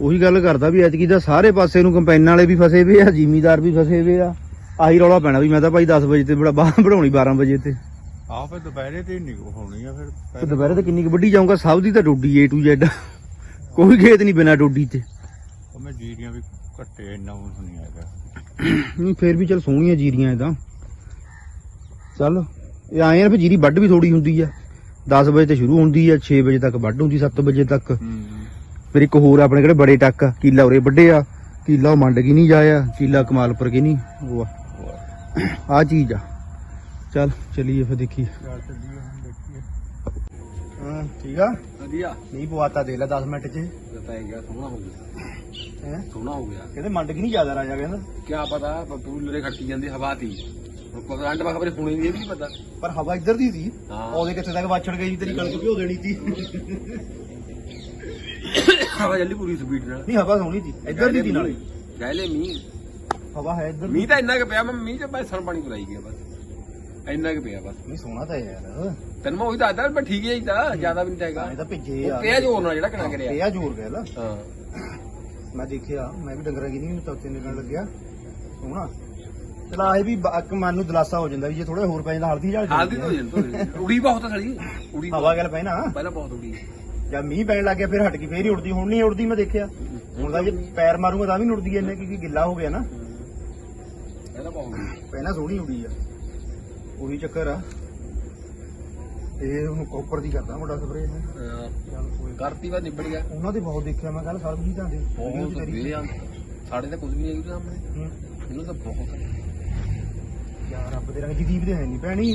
ਉਹੀ ਗੱਲ ਕਰਦਾ ਵੀ ਐਤਕੀ ਦਾ ਸਾਰੇ ਪਾਸੇ ਨੂੰ ਕੰਪੈਨਾਂ ਵਾਲੇ ਵੀ ਫਸੇ ਵੇ ਆ ਜ਼ਿਮੀਦਾਰ ਵੀ ਫਸੇ ਵੇ ਆ। ਆਹੀ ਰੌਲਾ ਪੈਣਾ ਵੀ ਮੈਂ ਤਾਂ ਭਾਈ 10 ਵਜੇ ਤੇ ਬੜਾ ਬਾਹਰ ਬਣਾਉਣੀ 12 ਵਜੇ ਤੇ। ਆ ਫਿਰ ਦੁਪਹਿਰੇ ਤੇ ਨਹੀਂ ਹੋਣੀ ਆ ਫਿਰ। ਤੇ ਦੁਪਹਿਰੇ ਤੇ ਕਿੰਨੀ ਕੁ ਵੱਡੀ ਜਾਊਂਗਾ ਸਭ ਦੀ ਤਾਂ ਡੋਡੀ ਏ ਟੂ ਜ਼ੈਡ ਕੋਈ ਖੇਤ ਨਹੀਂ ਬਿਨਾ ਡੋਡੀ ਤੇ। ਉਹ ਮੈਂ ਜੀਰੀਆਂ ਵੀ ਘੱਟੇ ਇੰਨਾ ਨਹੀਂ ਫੇਰ ਵੀ ਚਲ ਸੋਹਣੀਆਂ ਜੀਰੀਆਂ ਇਹਦਾ। ਚੱਲ। ਇਹ ਆਏ ਆ ਵੀ ਜੀਰੀ ਵੱਢ ਵੀ ਥੋੜੀ ਹੁੰਦੀ ਆ। 10 ਵਜੇ ਤੇ ਸ਼ੁਰੂ ਹੁੰਦੀ ਆ 6 ਵਜੇ ਤੱਕ ਵੱਢ ਹੁੰਦੀ 7 ਵਜੇ ਤੱਕ। ਫਿਰ ਇੱਕ ਹੋਰ ਆਪਣੇ ਕਿਹੜੇ ਬੜੇ ਟੱਕ ਕੀਲਾ ਉਰੇ ਵੱਡੇ ਆ। ਕੀਲਾ ਮੰਡ ਕੀ ਨਹੀਂ ਜਾਇਆ ਕੀਲਾ ਕਮਾਲਪੁਰ ਕੀ ਨਹੀਂ। ਉਹ ਆ। ਚੀਜ਼ ਆ। ਚੱਲ ਚਲੀਏ ਫਿਰ ਦੇਖੀ ਹਾਂ ਠੀਕ ਆ? ਵਧੀਆ। ਨਹੀਂ ਪਵਾਤਾ ਦੇ ਲੈ 10 ਮਿੰਟ ਚ। ਪੈ ਗਿਆ ਸੋਹਣਾ ਹੋ ਗਿਆ। ਹੈ? ਸੋਹਣਾ ਹੋ ਗਿਆ। ਕਹਿੰਦੇ ਮੰਡ ਕੀ ਨਹੀਂ ਜ਼ਿਆਦਾ ਰਾਜਾ ਕਹਿੰਦਾ। ਕਿਆ ਪਤਾ ਪਪੂਲਰੇ ਖੜਕੀ ਜਾਂਦੀ ਹਵਾ ਤੀ। ਕਰੰਟ ਬਾ ਖਬਰੇ ਸੁਣੀ ਇਹ ਵੀ ਨਹੀਂ ਪਤਾ। ਪਰ ਹਵਾ ਇੱਧਰ ਦੀ ਸੀ। ਹਾਂ। ਉਹਦੇ ਕਿੱਥੇ ਤੱਕ ਵਾਛੜ ਗਈ ਤੇਰੀ ਕਣਕ ਭਿਓ ਦੇਣੀ ਸੀ। ਹਵਾ ਜਲਦੀ ਪੂਰੀ ਸਪੀਡ ਨਾਲ। ਨਹੀਂ ਹਵਾ ਸੋਹਣੀ ਸੀ। ਇੱਧਰ ਦੀ ਸੀ ਨਾਲੇ। ਗੈਲੇ ਮੀਂਹ। ਹਵਾ ਹੈ ਇੱਧਰ ਦੀ। ਮੀਂਹ ਤਾਂ ਇੰਨਾ ਕਿ ਪਿਆ ਮੈਂ ਮੀਂਹ ਚ ਬਸ ਸਣ ਪਾਣੀ ਪੁਲਾਈ ਗਿਆ ਬਸ। ਇੰਨਾ ਕਿ ਪਿਆ ਬਸ। ਨਹੀਂ ਸੋਹਣਾ ਤਾਂ ਯਾਰ। ਤੈਨੂੰ ਮੈਂ ਉਹੀ ਦੱਸਦਾ ਮੈਂ ਠੀਕ ਹੀ ਤਾਂ ਜ਼ਿਆਦਾ ਵੀ ਨਹੀਂ ਇਹ ਚਾਹੀਦਾ ਤਾਂ ਭਿੱਜੇ ਆ। ਉਹ ਪਿਆ ਜੋਰ ਨਾਲ ਜਿਹੜਾ ਕਿਨਾ ਕਰਿਆ ਪਿਆ ਜ਼ੋਰ ਗਿਆ ਲਾ ਹਾਂ। ਮੈਂ ਦੇਖਿਆ ਮੈਂ ਵੀ ਡੰਗਰਾਂ ਕੀ ਨਹੀਂ ਚੌਥੇ ਨਿਕਲਣ ਲੱਗਿਆ। ਸੋਹਣਾ। ਚਲਾ ਇਹ ਵੀ ਬਾਕ ਮਨ ਨੂੰ ਦਿਲਾਸਾ ਹੋ ਜਾਂਦਾ ਵੀ ਜੇ ਥੋੜਾ ਹੋਰ ਪੈ ਜਾਂਦਾ ਹਲਦੀ ਜਾਲ ਹਾਲਦੀ ਤੋਂ ਜਨ ਉੜੀ ਬਹੁਤ ਸਲੀ। ਉੜੀ ਹਵਾ ਗੱਲ ਪੈ ਨਾ ਪਹਿਲਾਂ ਬਹੁਤ ਉੜੀ। ਜਦ ਮੀਂਹ ਪੈਣ ਲੱਗ ਗਿਆ ਫਿਰ ਹਟ ਗਈ ਫੇਰ ਹੀ ਉੜਦੀ ਹੁਣ ਨਹੀਂ ਉੜਦੀ ਮੈਂ ਦੇਖਿਆ। ਹੁਣ ਤਾਂ ਜੇ ਪੈਰ ਮਾਰੂਗਾ ਤਾਂ ਵੀ ਨੀ ਉੜਦੀ ਇੰਨੇ ਕਿਉਂਕਿ ਗਿੱਲਾ ਹੋ ਗਿਆ ਨਾ। ਪਹਿਲਾਂ ਬਹੁਤ ਉੜੀ। ਪਹਿਲਾਂ ਸੋਹਣੀ ਉੜੀ ਆ। ਉਹੀ ਚੱਕਰ ਆ। ਇਹ ਹੁਣ ਕੋਪਰ ਦੀ ਕਰਦਾ ਵੱਡਾ ਸਪਰੇ ਨੇ ਚੱਲ ਕੋਈ ਕਰਤੀ ਵਾ ਨਿਬੜ ਗਿਆ। ਉਹਨਾਂ ਦੇ ਬਹੁਤ ਦੇਖਿਆ ਮੈਂ ਕੱਲ ਸਰਬਜੀਤਾਂ ਦੇ। ਬਹੁਤ ਆ ਸਾਡੇ ਤਾਂ ਕੁਝ ਵੀ ਨਹੀਂ ਹੈਗੀ ਸਾਹਮਣੇ। ਇਹਨੂੰ ਤਾਂ ਬਹੁਤ ਰੱਬ ਦੇ ਰੰਗ ਜਗਦੀਪ ਦੇ ਹੈ ਨਹੀਂ ਭੈਣੀ।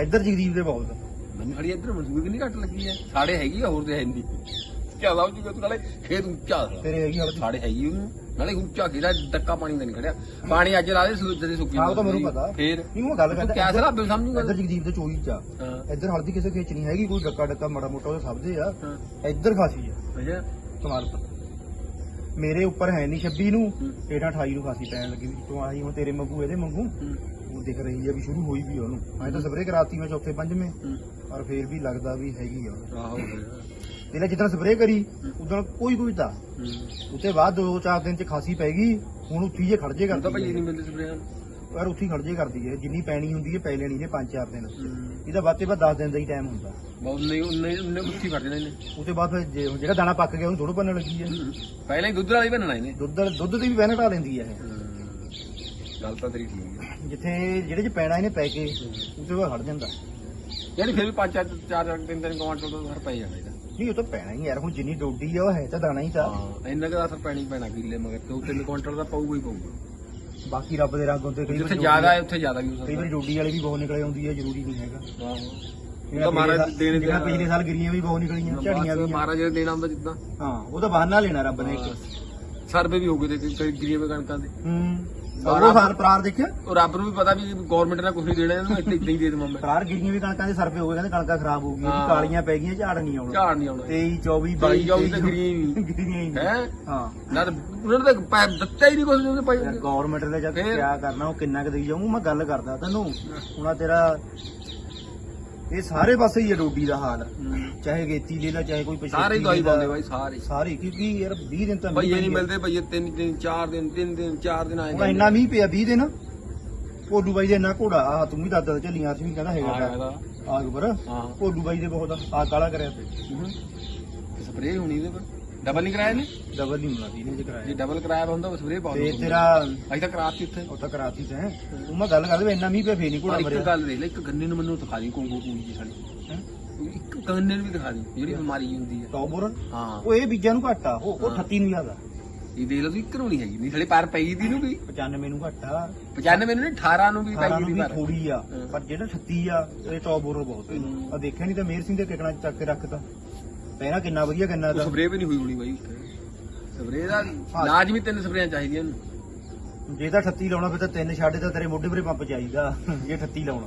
ਇੱਧਰ ਜਗਦੀਪ ਦੇ ਬਹੁਤ। ਮੈਨੂੰ ਖੜੀ ਇੱਧਰ ਮਜ਼ਦੂਰੀ ਕਿੰਨੀ ਘੱਟ ਲੱਗੀ ਹੈ। ਸਾਡੇ ਹੈਗੀ ਆ ਹੋਰ ਤੇ ਹੈ ਨਹੀਂ। ਉੱਚਾ ਦਾ ਉੱਚਾ ਤੂੰ ਨਾਲੇ ਖੇਤ ਉੱਚਾ। ਤੇਰੇ ਹੈਗੀ ਹਲਦੀ ਸਾਡੇ ਹੈ ਹੀ ਉਹਨੂੰ। ਨਾਲੇ ਉੱਚਾ ਖੇਦਾ ਡੱਕਾ ਪਾਣੀ ਦਾ ਨਹੀਂ ਖੜਿਆ। ਪਾਣੀ ਅੱਜ ਲਾ ਦੇ ਸੂਰਜ ਦੇ ਸੁੱਕੀ ਹਾਂ, ਉਹ ਤਾਂ ਮੈਨੂੰ ਪਤਾ। ਫੇਰ? ਨਹੀਂ ਉਹ ਗੱਲ ਕਰਦਾ ਕਿਆ ਸਲਾਬ ਸਮਝੂਗਾ। ਇੱਧਰ ਜਗਦੀਪ ਦੇ ਚੋਈ ਚ ਇੱਧਰ ਹਲਦੀ ਕਿਸੇ ਖੇਚ ਨਹੀਂ ਹੈਗੀ ਕੋਈ ਡੱਕਾ ਡੱਕਾ ਮਾੜਾ ਮੋਟਾ ਉਹਦੇ ਸਭ ਦੇ ਆ ਇੱਧਰ ਖਾਸੀ ਆ। ਅੱਛਾ। ਕਮਾਲ ਪਤਾ ਮੇਰੇ ਉੱਪਰ ਹੈ ਨਹੀਂ 26 ਨੂੰ। ਇਹਦਾ 28 ਨੂੰ ਖਾਸੀ ਪੈਣ ਲੱਗੀ। ਵੀ ਤੂੰ ਆਹੀ ਹੁਣ ਤੇਰੇ ਮੰਗੂ ਇਹਦੇ ਮੰਗੂ ਉਹ ਦਿਖ ਰਹੀ ਆ ਵੀ ਸ਼ੁਰੂ ਹੋਈ ਵੀ ਉਹਨੂੰ। ਮੈਂ ਤਾਂ ਸਪਰੇਅ ਕਰਾਤੀ ਮੈਂ ਚੌਥੇ ਪੰਜਵੇਂ। ਹੂੰ। ਪਰ ਫੇਰ ਵੀ ਲੱਗਦਾ ਵੀ ਹੈਗੀ ਆ ਆਹੋ ਇਹਨੇ ਜਿੱਦਾਂ ਸਪਰੇਅ ਕਰੀ ਉਦੋਂ ਕੋਈ ਕੋਈ ਤਾਂ ਹੂੰ। ਉੱਤੇ ਬਾਅਦ ਦੋ ਚਾਰ ਦਿਨ ਚ ਖਾਸੀ ਪੈ ਗਈ ਹੁਣ ਉੱਥੀ ਜੇ ਖੜ ਜੇ ਤਾਂ ਭਾਈ ਕਰਦੀ ਨਹੀਂ ਹੈ। ਮਿਲਦੇ ਸਪਰੇਆਂ ਪਰ ਉੱਥੀ ਖੜ ਜੇ ਕਰਦੀ ਹੈ। ਜਿੰਨੀ ਪੈਣੀ ਹੁੰਦੀ ਹੈ ਪੈ ਲੈਣੀ ਨੇ ਪੰਜ ਚਾਰ ਦਿਨ। ਇਹਦਾ ਵੱਧ ਤੇ ਵੱਧ 10 ਦਿਨ ਦਾ ਹੀ ਟਾਈਮ ਹੁੰਦਾ। ਬਹੁਤ ਨਹੀਂ ਉਹਨੇ ਉਹਨੇ ਮੁੱਠੀ ਫੜ ਜਣੇ ਨੇ ਉਹਦੇ ਬਾਅਦ ਫਿਰ ਜੇ- ਜਿਹੜਾ ਦਾਣਾ ਪੱਕ ਗਿਆ ਉਹਨੂੰ ਥੋੜਾ ਪੰਨ ਲੱਗੀ ਹੈ। ਪਹਿਲਾਂ ਹੀ ਦੁੱਧ ਵਾਲੀ ਬਣਨਾ ਇਹਨੇ। ਦੁੱਧ ਦੁੱਧ ਦੀ ਵੀ ਵਹਿਣ ਢਾ ਲੈਂਦੀ ਹੈ ਇਹ। ਗੱਲ ਤਾਂ ਤੇਰੀ ਠੀਕ ਹੈ। ਜਿੱਥੇ ਜਿਹੜੇ ਚ ਪੈਣਾ ਇਹਨੇ ਪੈ ਕੇ ਉੱਤੇ ਬਾਅਦ ਖੜ ਜਾਂਦਾ। ਯਾਨੀ ਫਿਰ ਵੀ ਪੰਜ ਚਾਰ ਚਾਰ ਤਿੰਨ ਤਿੰਨ ਕੁਆਂਟਲ ਤੋਂ ਹਰ ਪੈ ਜਾਣਾ ਇਹਦਾ। ਨਹੀਂ ਉਹ ਤਾਂ ਪੈਣਾ ਹੀ ਯਾਰ ਹੁਣ ਜਿੰਨੀ ਡੋਡੀ ਆ ਉਹ ਹੈ ਤਾਂ ਦਾਣਾ ਹੀ ਤਾਂ। ਹਾਂ ਇੰਨਾ ਕੁ ਦਾ ਅਸਰ ਪੈਣੀ ਪੈਣਾ ਕਿੱਲੇ ਮਗਰ ਦੋ ਤਿੰਨ ਕੁਆਂਟਲ ਦਾ ਪਊਗਾ ਹੀ ਪਊਗਾ। ਬਾਕੀ ਰੱਬ ਦੇ ਰੰਗ ਹੁੰਦੇ ਕਈ ਜਿੱਥੇ ਜ਼ਿਆਦਾ ਹੈ ਉੱਥੇ ਜ਼ਿਆਦਾ ਵੀ ਹੋ ਕਈ ਵਾਰੀ ਡੋਡੀ ਵਾਲੀ ਵੀ ਬਹੁਤ ਨਿਕਲ ਆਉਂਦੀ ਹੈ ਜ਼ਰੂਰੀ ਨਹੀਂ ਹੈਗਾ। ਜਿਹੜਾ ਤਾਂ ਮਹਾਰਾਜ ਦੇਣੇ ਜਿਹੜਾ। ਪਿਛਲੇ ਸਾਲ ਗਿਰੀਆਂ ਵੀ ਬਹੁਤ ਨਿਕਲੀਆਂ ਝੜੀਆਂ ਵੀ ਆ। ਮਹਾਰਾਜ ਨੇ ਦੇਣਾ ਹੁੰਦਾ ਜਿੱਦਾਂ। ਹਾਂ ਉਹ ਤਾਂ ਬਹਾਨਾ ਲੈਣਾ ਰੱਬ ਨੇ ਇੱਕ। ਸਰਵੇ ਵੀ ਹੋ ਗਏ ਤੇ ਕਈ ਗਰੀਬ ਕਣਕਾਂ ਦੇ। ਹੂੰ। ਸਾਰਾ- ਸਾਲ ਪ੍ਰਾਰ ਦੇਖਿਆ? ਉਹ ਰੱਬ ਨੂੰ ਵੀ ਪਤਾ ਵੀ ਗਵਰਨਮੈਂਟ ਨੇ ਕੁਝ ਨਹੀਂ ਦੇਣਾ ਇਹਨੂੰ ਇੱਥੇ ਇਦਾਂ ਹੀ ਦੇ ਦੇਵਾਂ ਮੈਂ ਪ੍ਰਾਰ ਗਿਰੀਆਂ ਵੀ ਕਣਕਾਂ ਦੇ ਸਰਪੇ ਹੋ ਗਏ ਕਹਿੰਦੇ ਕਣਕਾਂ ਖਰਾਬ ਹੋ ਗਈਆਂ। ਵੀ ਕਾਲੀਆਂ ਪੈ ਗਈਆਂ ਝਾੜ ਨਹੀਂ ਆਉਣਾ। ਝਾੜ ਨਹੀਂ ਆਉਣਾ। 23 24 ਬਾਈ 22 ਜਾਊ ਤੇ ਗਿਰੀਆਂ ਹੀ ਨਹੀਂ। ਗਿਰੀਆਂ ਹੀ ਨਹੀਂ। ਹੈ? ਹਾਂ। ਨਾ ਉਹਨਾਂ ਨੇ ਤਾਂ ਦਿੱਤਾ ਹੀ ਨਹੀਂ ਕੁਝ ਉਹਨੇ ਪਾਈ ਗਵਰਨਮੈਂਟ ਨੇ ਜਦ? ਕਿਆ ਕਰਨਾ ਉਹ ਕਿੰਨਾ ਕੁ ਦੇਈ ਜਾਊਂ ਮੈਂ ਗੱਲ ਕਰਦਾ ਤੈਨੂੰ। ਹੁਣ ਤੇਰਾ ਇਹ ਸਾਰੇ ਪਾਸੇ ਹੀ ਹੈ ਡੋਡੀ ਦਾ ਹਾਲ। ਚਾਹੇ ਗੇਤੀ ਲੈ ਲੈ ਚਾਹੇ ਕੋਈ ਪਛੇਤੀ ਸਾਰੇ ਦਵਾਈ। ਪਾਉਂਦੇ ਬਾਈ ਸਾਰੇ ਸਾਰੇ ਕਿਉਂਕਿ ਯਾਰ 20 ਦਿਨ ਤਾਂ ਭਈਏ ਨਹੀਂ। ਮਿਲਦੇ ਭਈਏ ਤਿੰਨ ਦਿਨ ਚਾਰ ਦਿਨ ਤਿੰਨ ਦਿਨ ਚਾਰ ਦਿਨ ਆਏ ਇੰਨਾ ਮੀਂਹ ਪਿਆ 20 ਦਿਨ। ਭੋਲੂ ਬਾਈ ਦੇ ਇੰਨਾ ਘੋੜਾ ਆ ਤੂੰ ਵੀ ਦਾਦਾ ਚੱਲੀਆਂ ਵੀ ਕਹਿੰਦਾ ਹੈਗਾ ਹੈਗਾ। ਆਗ ਪਰ ਹਾਂ। ਭੋਲੂ ਬਾਈ ਦੇ ਬਹੁਤ ਆ ਕਾਲਾ ਕਰਿਆ ਤੇ। ਸਪਰੇਅ ਹੋਣੀ ਇਹਦੇ ਪਰ। ਡਬਲ ਨਹੀਂ ਕਰਾਇਆ ਨੇ ਡਬਲ ਨਹੀਂ ਮਿਲਦੀ ਇਹਨੇ ਜੇ ਜੇ ਕਰਾਇਆ ਡਬਲ ਕਰਾਇਆ ਹੁੰਦਾ ਸਪਰੇਅ ਪਾ ਤੇ ਦੋ ਤੇਰਾ ਅਸੀਂ ਤਾਂ ਕਰਾਤੀ ਉੱਥੇ। ਉਹ ਤਾਂ ਕਰਾਤੀ ਤੈਂ ਤੂੰ ਮੈਂ ਗੱਲ ਕਰਦੇ ਇੰਨਾ ਮੀਂਹ ਪਿਆ ਫੇਰ ਨਹੀਂ ਘੋੜਾ ਪਰ ਇੱਕ ਮਰਿਆ। ਗੱਲ ਦੇਖ ਲੈ ਇੱਕ ਗੰਨੇ ਨੂੰ ਮੈਨੂੰ ਦਿਖਾ ਦੀ ਕੋਂਗੋ ਕੋਈ ਜੀ ਸਾਡੀ? ਇੱਕ ਗੰਨੇ ਨੂੰ ਵੀ ਦਿਖਾ ਦੀ ਜਿਹੜੀ ਬਿਮਾਰੀ ਹੁੰਦੀ ਹੈ। ਟੌਬਰ ਹਾਂ। ਉਹ ਇਹ ਬੀਜਾਂ ਨੂੰ ਘੱਟ ਆ ਉਹ ਉਹ 38 ਨੂੰ ਜ਼ਿਆਦਾ ਇਹ ਦੇਖ ਲਓ ਤੁਸੀਂ ਇੱਕ ਨੂੰ ਨਹੀਂ ਹੈਗੀ ਨਹੀਂ ਸਾਡੇ ਪੈਰ ਪਈ ਦੀ ਨੂੰ ਵੀ। 95 ਨੂੰ ਘੱਟ ਆ। 95 ਨੂੰ ਨਹੀਂ 18 ਨੂੰ ਵੀ 18 ਪਈ ਨੂੰ ਦੀ ਵੀ ਪਰ। ਥੋੜੀ ਆ। ਪਰ ਜਿਹੜਾ 36 ਆ ਇਹ ਟੌਬਰ ਬਹੁਤ ਹੂੰ। ਆ ਦੇਖਿਆ ਨਹੀਂ ਤਾਂ ਮੇਰ ਸਿੰਘ ਦੇ ਟਿਕਣਾ ਚ ਚੱਕ ਕੇ ਰੱਖਤਾ। ਪਹਿਲਾਂ ਕਿੰਨਾ ਵਧੀਆ ਉਹ ਦਾ ਸਪਰੇਅ ਵੀ ਨਹੀਂ ਹੋਈ ਹੋਣੀ ਬਾਈ ਸਪਰੇਅ ਦਾ ਲਾਜ਼ਮੀ ਤਿੰਨ ਸਪਰੇਆਂ ਚਾਹੀਦੀਆਂ ਨੂੰ। ਜੇ ਤਾਂ 38 ਲਾਉਣਾ ਫਿਰ ਤਾਂ ਤਿੰਨ ਛੱਡ ਤਾਂ ਤੇਰੇ ਮੋਢੇ ਪਰੇ ਪੰਪ ਚਾਹੀਦਾ। ਜੇ 38 ਲਾਉਣਾ।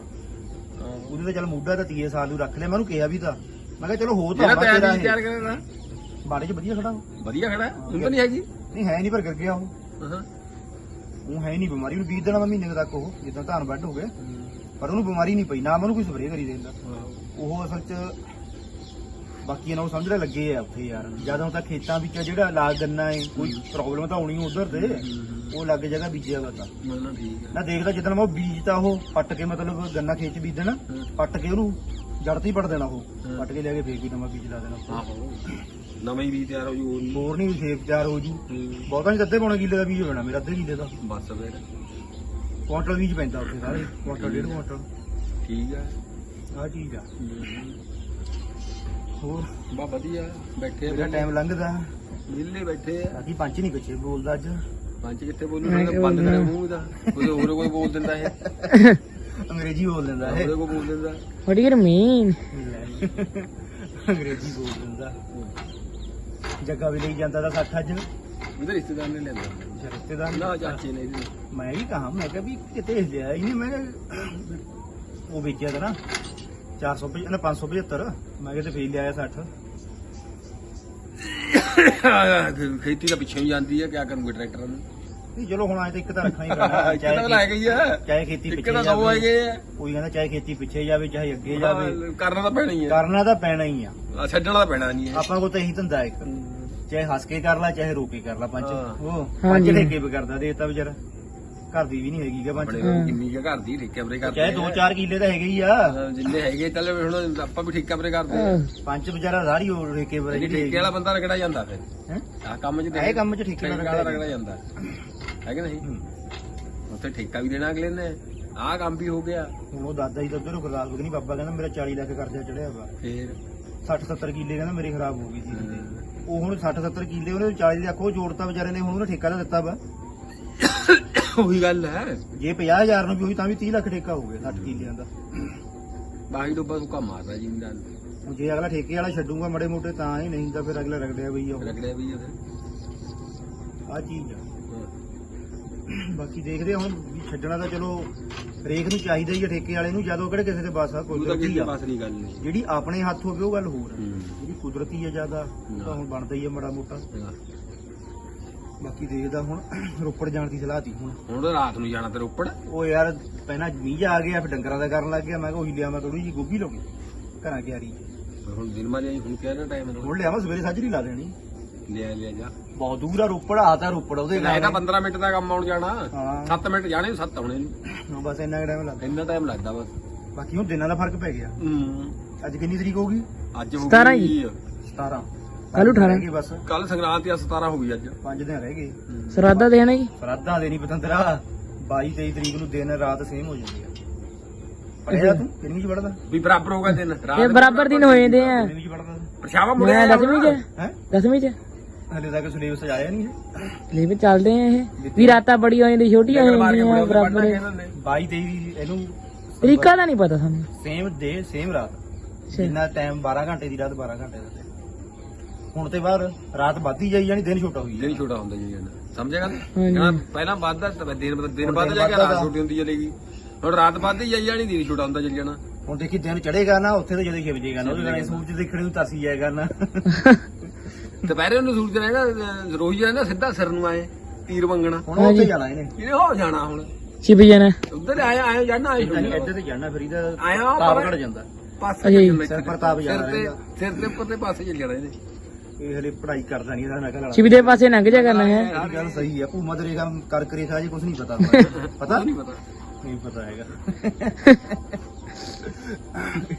ਉਹਦੇ ਤਾਂ ਚੱਲ ਮੋਢਾ ਤਾਂ 30 ਸਾਲ ਨੂੰ ਰੱਖ ਲਿਆ ਮੈਂ ਉਹਨੂੰ ਕਿਹਾ ਵੀ ਤਾਂ। ਮੈਂ ਕਿਹਾ ਚਲੋ ਹੋ ਤਾਂ ਜਿਹੜਾ ਆਉਂਦਾ ਤਿਆਰ ਬਾੜੇ 'ਚ ਵਧੀਆ ਖੜਾ। ਉਹ। ਵਧੀਆ ਖੜਾ ਹੁਣ ਤਾਂ ਨਹੀਂ ਹੈਗੀ। ਨਹੀਂ ਹੈ ਨਹੀਂ ਪਰ ਗਿਰ ਗਿਆ ਉਹ। ਹਾਂ। ਉਹ ਹੈ ਨਹੀਂ ਬਿਮਾਰੀ ਨੂੰ ਬੀਜ ਦੇਣਾ ਵਾ ਮਹੀਨੇ ਕੁ ਤੱਕ ਉਹ ਜਿੱਦਾਂ ਧਾਨ ਵੱਢ ਹੋ ਗਏ ਪਰ ਉਹਨੂੰ ਬਿਮਾਰੀ ਨਹੀਂ ਪਈ ਨਾ ਮੈਂ ਉਹਨੂੰ ਕੋਈ ਸਪਰੇਅ ਕਰੀ ਦਿੰਦਾ। ਉਹ ਅਸਲ 'ਚ ਬਾਕੀ ਇਹਨਾਂ ਨੂੰ ਸਮਝਣੇ ਲੱਗੇ ਆ ਉੱਥੇ ਯਾਰ। ਜਦੋਂ ਤੱਕ ਖੇਤਾਂ ਵਿੱਚ ਜਿਹੜਾ ਲਾਗ ਗੰਨਾ ਹੈ ਕੋਈ ਪ੍ਰੋਬਲਮ ਤਾਂ ਹੋਣੀ ਉਧਰ ਤੇ। ਉਹ ਲੱਗ ਜਗ੍ਹਾ ਬੀਜਿਆ ਵਾ ਤਾਂ। ਨਾ ਠੀਕ ਹੈ ਨਾ ਦੇਖਦਾ ਜਦੋਂ ਮੈਂ ਉਹ ਬੀਜਤਾ ਉਹ ਪੱਟ ਕੇ ਮਤਲਬ ਗੰਨਾ ਖੇਤ 'ਚ ਬੀਜ ਦੇਣਾ ਪੱਟ ਕੇ ਉਹਨੂੰ ਜੜ ਤੇ ਹੀ ਪੱਟ ਦੇਣਾ ਉਹ। ਪੱਟ ਕੇ ਲੈ ਕੇ ਫੇਰ ਕੋਈ ਨਵਾਂ ਬੀਜ ਲਾ ਦੇਣਾ ਆਹੋ। ਨਵੇਂ ਹੀ ਵੀ ਤਿਆਰ ਹੋ ਜੂ ਹੋਰ ਨਹੀਂ। ਫੇਰ ਤਿਆਰ ਹੋ ਜੂ। ਬਹੁਤਾ ਨਹੀਂ ਅੱਧੇ ਪੌਣੇ ਕਿੱਲੇ ਦਾ ਬੀਜ ਹੋਣਾ ਮੇਰਾ ਅੱਧੇ ਕਿੱਲੇ ਦਾ। ਬਸ ਫਿਰ। ਕੁਆਂਟਲ ਬੀਜ ਪੈਂਦਾ ਉੱਥੇ ਸਾਰੇ ਕੁਆਂਟਲ ਡੇਢ ਕੁਆਂਟਲ। ਠੀਕ ਹੈ ਆਹ ਚੀਜ਼ ਆ। ਹੋਰ? ਬਾ ਵਧੀਆ ਬੈਠੇ ਆ ਮੇਰਾ ਟਾਈਮ ਲੰਘਦਾ। ਵਿਹਲੇ ਬੈਠੇ ਆ। ਬਾਕੀ ਪੰਜ ਨਹੀਂ ਪਿੱਛੇ ਬੋਲਦਾ ਅੱਜ। ਪੰਜ ਕਿੱਥੇ ਬੋਲੂ ਬੰਦ ਕਰੇ ਮੂੰਹ ਦਾ। ਕੋਈ ਹੋਰ ਕੋਈ ਬੋਲ ਦਿੰਦਾ ਇਹ? ਅੰਗਰੇਜ਼ੀ ਬੋਲ ਦਿੰਦਾ ਇਹ। ਹੋਰ ਕੋਈ ਬੋਲ ਦਿੰਦਾ? You mean? ਅੰਗਰੇਜ਼ੀ ਬੋਲ ਦਿੰਦਾ। ਜੱਗਾ ਵੀ ਲਈ ਜਾਂਦਾ ਤਾਂ 60 ਅੱਜ। ਉਹਦੇ ਰਿਸ਼ਤੇਦਾਰ ਨੇ ਲੈਂਦਾ ਰਿਸ਼ਤੇਦਾਰ ਨਾ ਚਾਚੇ ਨੇ ਮੈਂ ਵੀ ਕਹਾ ਮੈਂ ਕਿਹਾ ਵੀ ਕਿਤੇ ਲਿਆ ਇਹਨੇ ਮੈਂ ਉਹ ਵੇਚਿਆ ਤਾਂ ਨਾ। 475 ਨਾ 575 ਮੈਂ ਕਿਹਾ ਤੇ ਫੇਰ ਲਿਆਇਆ 60 ਖੇਤੀ ਦਾ ਪਿੱਛੇ ਹੀ ਜਾਂਦੀ ਹੈ ਕਿਆ ਕਰੂੰਗੇ ਟਰੈਕਟਰਾਂ ਨੂੰ? ਨਹੀਂ ਚਲੋ ਹੁਣ ਆਏ ਤਾਂ ਇੱਕ ਤਾਂ ਰੱਖਣਾ ਹੀ ਪੈਣਾ। ਕਿਹਦਾ ਲੈ ਗਈ ਆ। ਚਾਹੇ ਖੇਤੀ ਇੱਕ ਪਿੱਛੇ ਤਾਂ ਦੋ ਜਾਵੇ। ਹੈਗੇ ਆ। ਕੋਈ ਕਹਿੰਦਾ ਚਾਹੇ ਖੇਤੀ ਪਿੱਛੇ ਜਾਵੇ ਚਾਹੇ ਅੱਗੇ ਜਾਵੇ। ਹਾਂ, ਕਰਨਾ ਤਾਂ ਪੈਣਾ ਹੀ ਆ। ਕਰਨਾ ਤਾਂ ਪੈਣਾ ਹੀ ਆ। ਛੱਡਣਾ ਤਾਂ ਪੈਣਾ ਨਹੀਂ ਹੈ। ਆਪਾਂ ਕੋਲ ਤਾਂ ਇਹੀ ਧੰਦਾ ਇੱਕ ਚਾਹੇ ਹੱਸ ਕੇ ਕਰ ਲੈ ਚਾਹੇ ਰੋ ਕੇ ਕਰ ਲੈ ਪੰਜ ਹਾਂ। ਉਹ ਪੰਜ। ਠੇਕੇ ਵੀ ਕਰਦਾ ਦੇਤਾ ਵਿਚਾਰਾ। ਘਰ ਦੀ ਵੀ ਨਹੀਂ ਹੈਗੀ ਗਾ ਆਪਣੇ ਕੋਲ ਕਿੰਨੀ ਕੁ ਘਰ ਦੀ ਠੇਕੇ ਬਰੇ ਕਰਦੇ ਚਾਹੇ 2-4 ਕਿੱਲੇ ਤਾਂ ਹੈਗੇ ਹੀ ਆ। ਆ। ਜਿੰਨੇ ਹੈਗੇ ਚੱਲ ਹੁਣ ਆਪਾਂ ਵੀ ਠੇਕਾ ਬਰੇ ਕਰਦੇ ਆ। ਪੰਜ ਵਿਚਾਰਾ ਸਾਰੀ ਉਹ ਠੇਕੇ ਪਰ ਜਿਹੜੀ ਠੇਕੇ ਵਾਲਾ ਬੰਦਾ ਰਗੜਾ ਜਾਂਦਾ ਫਿਰ। ਹੈ? ਆ ਕੰਮ 'ਚ ਇਹ ਕੰਮ 'ਚ ਠੇਕੇ ਨਾਲ ਵਾਲਾ ਰਗੜਿਆ ਰਗੜਾ ਜਾਂਦਾ। ਹੈ ਕਿ ਨਹੀਂ? ਉੱਥੇ ਠੇਕਾ ਵੀ ਦੇਣਾ ਅਗਲੇ ਨੇ। ਆਹ ਕੰਮ ਵੀ ਹੋ ਗਿਆ। ਹੁਣ ਉਹ ਦਾਦਾ ਜੀ ਤਾਂ ਉਧਰੋਂ ਗੁਰਦਾਸਪੁਰ ਨਹੀਂ ਬਾਬਾ ਕਹਿੰਦਾ ਮੇਰਾ 40 ਲੱਖ ਕਰਜ਼ਾ ਚੜਿਆ ਵਾ। ਫੇਰ? 60-70 ਕਿੱਲੇ ਕਹਿੰਦਾ ਮੇਰੇ ਖਰਾਬ ਹੋ ਗਈ ਸੀ। ਉਹ ਹੁਣ 60-70 ਕਿੱਲੇ ਉਹਨੇ 40 ਲੱਖ ਉਹ ਜੋੜਤਾ ਵਿਚਾਰੇ ਨੇ ਹੁਣ ਉਹਨੇ ਠੇਕਾ ਤਾਂ ਦਿੱਤਾ ਵਾ। ਉਹੀ ਗੱਲ ਹੈ। ਜੇ 50000 ਨੂੰ ਵੀ ਹੋਈ ਤਾਂ ਵੀ 30 ਲੱਖ ਠੇਕਾ ਹੋ ਗਿਆ 60 ਕਿੱਲਿਆਂ ਦਾ। ਬਾਹੀ ਤੋਂ ਬਸ ਹੁਕਾ ਮਾਰਦਾ ਜਿੰਦਾਂ ਹੁਣ ਜੇ ਅਗਲਾ ਠੇਕੇ ਵਾਲਾ ਛੱਡੂਗਾ ਮੜੇ ਮੋਟੇ ਤਾਂ ਹੀ ਨਹੀਂ ਤਾਂ ਫਿਰ ਅਗਲਾ ਰਗੜਿਆ ਬਈ ਉਹ। ਰਗੜਿਆ ਵੀ ਉਹਦੇ ਆ ਚੀਜ਼ ਆ। ਬਾਕੀ ਦੇਖਦੇ ਆ ਹੁਣ ਵੀ ਛੱਡਣਾ ਤਾਂ ਚਲੋ ਹਰੇਕ ਨੂੰ ਚਾਹੀਦਾ ਹੀ ਆ ਠੇਕੇ ਵਾਲੇ ਨੂੰ ਜਦੋਂ ਕਿਹੜੇ ਕਿਸੇ ਦੇ ਬਸ ਆ ਉਹ ਤਾਂ ਕੁਦਰਤੀ ਕਿਸੇ ਆ ਪਾਸ ਨਹੀਂ ਗੱਲ ਨਹੀਂ। ਜਿਹੜੀ ਆਪਣੇ ਹੱਥ ਹੋਵੇ ਉਹ ਗੱਲ ਹੋਰ ਆ। ਹੂੰ। ਜਿਹੜੀ ਕੁਦਰਤੀ ਆ ਜ਼ਿਆਦਾ ਉਹ ਤਾਂ ਹੁਣ ਬਣਦਾ ਹੀ ਆ ਮੜਾ ਮੋਟਾ। ਬਾਕੀ ਦੇਖਦਾ ਹੁਣ ਰੋਪੜ ਜਾਣ ਦੀ ਸਲਾਹ ਤੀ ਹੁਣ। ਹੁਣ ਰਾਤ ਨੂੰ ਜਾਣਾ ਤੇ ਰੋਪੜ। ਉਹ ਯਾਰ ਪਹਿਲਾਂ ਮੀਂਹ ਆ ਗਿਆ ਫਿਰ ਡੰਗਰਾਂ ਦਾ ਕਰਨ ਲੱਗ ਗਿਆ। ਮੈਂ ਕਿਹਾ ਉਹੀ ਲਿਆ ਮੈਂ ਥੋੜੀ ਜੀ ਗੋਭੀ ਲਾਉਣੀ ਘਰਾਂ ਕਿਆਰੀ ਹੁਣ ਦਿਨ ਮਾ ਹੁਣ ਕਿਹੜਾ ਟਾਈਮ ਹੁਣ ਲਿਆਵਾਂ ਸਵੇਰੇ ਸਾਜਰੀ ਲਾ ਦੇਣੀ। ਲਿਆ ਲਿਆ ਜਾ। ਬਹੁਤ ਦੂਰ ਆ ਰੋਪੜ ਆ ਤਾਂ ਰੋਪੜ ਉਹਦੇ ਲੈ ਤਾਂ 15 ਮਿੰਟ ਦਾ ਕੰਮ ਆਉਣ ਜਾਣਾ। ਹਾਂ। 7 ਮਿੰਟ ਜਾਣੇ 7 ਆਉਣੇ ਨੂੰ। ਹਾਂ, ਬਸ ਇੰਨਾ ਟਾਈਮ ਲੱਗਦਾ। ਇੰਨਾ ਟਾਈਮ ਲੱਗਦਾ ਬਸ। ਬਾਕੀ ਹੁਣ ਦਿਨਾਂ ਦਾ ਫ਼ਰਕ ਪੈ ਗਿਆ। ਹੂੰ। ਅੱਜ ਕਿੰਨੀ ਤਰੀਕ ਹੋਊਗੀ? ਅੱਜ ਹੋ। 17 ਗਈ 17 ਕੱਲ੍ਹ ਨੂੰ 18 ਰਹਿ ਗਏ ਬਸ। ਕੱਲ ਸੰਗਰਾਂਦ ਤੇ 17 ਹੋ ਗਈ ਅੱਜ। 5 ਦਿਨ ਰਹਿ ਗਏ। ਸਰਾਦਾ ਦੇਣਾ ਜੀ ਸਰਾਧਾਂ ਦੇ ਨਹੀਂ ਪਤੰਦਰਾ। 22 23 ਤਰੀਕ ਨੂੰ ਦਿਨ ਰਾਤ ਸੇਮ ਹੋ ਜਾਂਦੀ ਆ। ਪੜਿਆ ਤੂੰ? ਕਿੰਨੀ ਚ ਪੜਦਾ ਵੀ ਬਰਾਬਰ ਹੋ ਗਿਆ ਦਿਨ ਇਹ ਰਾਤ ਬਰਾਬਰ ਦਿਨ ਹੋ ਜਾਂਦੇ ਆ। ਕਿੰਨੀ ਚ ਪੜਦਾ ਪਰਛਾਵਾ ਮੈਂ ਮੁੜਿਆ ਦਸਵੀਂ ਚ। ਹੈ? ਦਸਵੀਂ ਚ। ਹਲੇ ਤੱਕ ਸਿਲੇਬਸ ਆਇਆ ਨਹੀਂ ਹੈ। ਲੈ ਵੀ ਚੱਲਦੇ ਆ ਇਹ। ਵੀ ਰਾਤਾਂ ਬੜੀ ਹੋ ਜਾਂਦੀ ਛੋਟੀਆਂ ਹੋ ਜਾਂਦੀਆਂ ਬਰਾਬਰ 22 23 ਇਹਨੂੰ ਤਰੀਕਾ ਦਾ ਨਹੀਂ ਪਤਾ ਸਾਨੂੰ। ਸੇਮ ਡੇ ਸੇਮ ਰਾਤ। ਜਿੰਨਾ ਟਾਈਮ 12 ਘੰਟੇ ਦੀ ਰਾਤ 12 ਘੰਟੇ ਦਾ ਹੁਣ ਤੇ ਬਾਅਦ ਰਾਤ ਵੱਧਦੀ ਜਾਈ ਜਾਣੀ ਦਿਨ ਛੋਟਾ ਹੋਈ ਦਿਨ ਛੋਟਾ ਹੁੰਦਾ ਜੀ ਸਮਝਿਆ ਗੱਲ। ਕਹਿੰਦਾ ਪਹਿਲਾਂ ਵੱਧਦਾ ਤਾਂ ਦਿਨ ਦਿਨ ਹੁਣ ਵੱਧ ਦਿਨ ਜਾ ਕੇ ਰਾਤ। ਛੋਟੀ ਹੁੰਦੀ ਚਲੇਗੀ। ਹੁਣ ਰਾਤ ਵੱਧਦੀ ਜਾਈ ਜਾਣੀ ਦਿਨ ਛੋਟਾ ਹੁੰਦਾ ਚੱਲ ਜਾਣਾ। ਹੁਣ ਦੇਖੀ ਦਿਨ ਚੜੇਗਾ ਨਾ ਉੱਥੇ ਤਾਂ ਜਦੋਂ ਖਿਵ ਜਾਏਗਾ ਨਾ ਉਹਦੇ ਨਾਲ ਸੂਰਜ ਦੇਖਣੇ ਨੂੰ ਤਰਸੀ ਜਾਏਗਾ ਨਾ। ਦੁਪਹਿਰੇ ਨੂੰ ਸੂਰਜ ਰਹਿਣਾ ਅਹ ਰੋਜ਼ ਰਹਿਣਾ ਸਿੱਧਾ ਸਿਰ ਨੂੰ ਆਏ ਤੀਰ ਵੰਗਣਾ ਹੁਣ ਉੱਥੇ ਜਾਣਾ ਇਹਨੇ। ਇਹਨੇ ਹੋ ਜਾਣਾ ਹੁਣ। ਛਿਪ ਜਾਣਾ। ਉੱਧਰ ਆਇਆ ਆਇਆ ਜਾਣਾ ਇੱਧਰ ਤੇ ਜਾਣਾ ਫਿਰ ਇਹਦਾ ਆਇਆ ਪਰ- ਘਟ ਜਾਂਦਾ। ਪਾਸੇ ਚੱਲਣਾ ਸਿਰ ਇੱਥੇ। ਪ੍ਰਤਾਪ ਜਾਣਾ ਸਿਰ ਤੇ। ਸਿਰ ਦੇ ਉੱਪਰ ਤੇ ਪਾਸੇ ਚੱਲ ਜਾਣਾ ਇਹਨੇ। ਇਹ ਹਲੇ ਪੜ੍ਹਾਈ ਕਰਦਾ ਨਹੀਂ ਇਹਦਾ ਨਕਲ ਵਾਲਾ ਛਿਪ ਦੇ ਪਾਸੇ ਲੰਘ ਜਾ ਕਰਨਾ ਹੈ। ਇਹ ਗੱਲ ਸਹੀ ਹੈ ਭੂਮਾ ਤੇ ਰੇਖਾ ਕਰ ਕਰੇ ਖਾ ਜੀ ਕੁਝ ਨਹੀਂ ਪਤਾ। ਪਤਾ? ਨਹੀਂ ਪਤਾ। ਨਹੀਂ ਪਤਾ ਹੈਗਾ।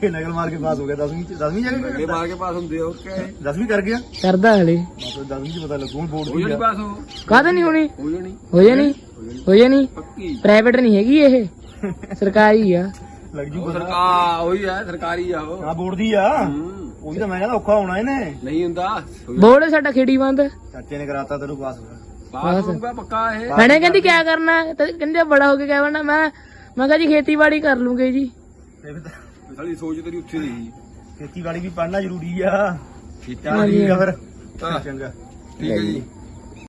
ਇਹ ਨਕਲ ਮਾਰ ਕੇ ਪਾਸ ਹੋ ਗਿਆ 10ਵੀਂ ਚ 10ਵੀਂ ਜਾ ਅੱਗੇ ਕੇ ਮਾਰ ਕੇ ਪਾਸ ਹੁੰਦੇ ਆ ਓਕੇ। 10ਵੀਂ ਕਰ ਗਿਆ? ਕਰਦਾ ਹਲੇ। ਬਸ 10ਵੀਂ ਚ ਪਤਾ ਲੱਗੂ ਹੁਣ ਬੋਰਡ ਹੋ ਦੀ ਜਾਣੀ ਆ। ਪਾਸ ਹੋ ਕਾਹਦੇ ਨਹੀਂ ਹੋਣੀ? ਹੋ ਜਾਣੀ ਹੋ ਜਾਣੀ ਹੋ ਜਾਣੀ ਪੱਕੀ। ਪ੍ਰਾਈਵੇਟ ਨਹੀਂ ਹੈਗੀ ਇਹ? ਸਰਕਾਰੀ ਆ। ਲੱਗ ਜੂ ਉਹ ਪਤਾ। ਸਰਕਾਰ ਉਹੀ ਹੈ ਸਰਕਾਰੀ ਆ ਉਹ। ਆ ਬੋਰਡ ਦੀ ਆ। ਹੂੰ। ਉਹੀ ਤਾਂ ਮੈਂ ਕਹਿੰਦਾ ਔਖਾ ਹੋਣਾ ਇਹਨੇ। ਨਹੀਂ ਹੁੰਦਾ। ਬੋਰਡ ਸਾਡਾ ਖੇੜੀ ਬੰਦ। ਚਾਚੇ ਨੇ ਕਰਾਤਾ ਤੈਨੂੰ ਪਾਸ ਪਾਸ ਹੋਊਗਾ ਪੱਕਾ ਇਹ। ਮੈਨੇ ਕਹਿੰਦੀ ਕਿਆ ਕਰਨਾ? ਤੇ ਕਹਿੰਦੇ ਬੜਾ ਹੋ ਕੇ ਕਿਆ ਬਣਨਾ ਮੈਂ ਮੈਂ ਕਿਹਾ ਜੀ ਖੇਤੀਬਾੜੀ ਕਰ ਲੂੰਗੇ ਜੀ। ਫਿਰ ਤਾਂ ਸਾਡੀ ਸੋਚ ਤੇਰੀ ਉੱਥੇ ਦੀ। ਖੇਤੀਬਾੜੀ ਵੀ ਪੜ੍ਹਨਾ ਜ਼ਰੂਰੀ ਆ। ਠੀਕ ਚਲੋ ਠੀਕ ਆ ਫਿਰ। ਹਾਂ। ਚੰਗਾ। ਠੀਕ ਹੈ ਜੀ।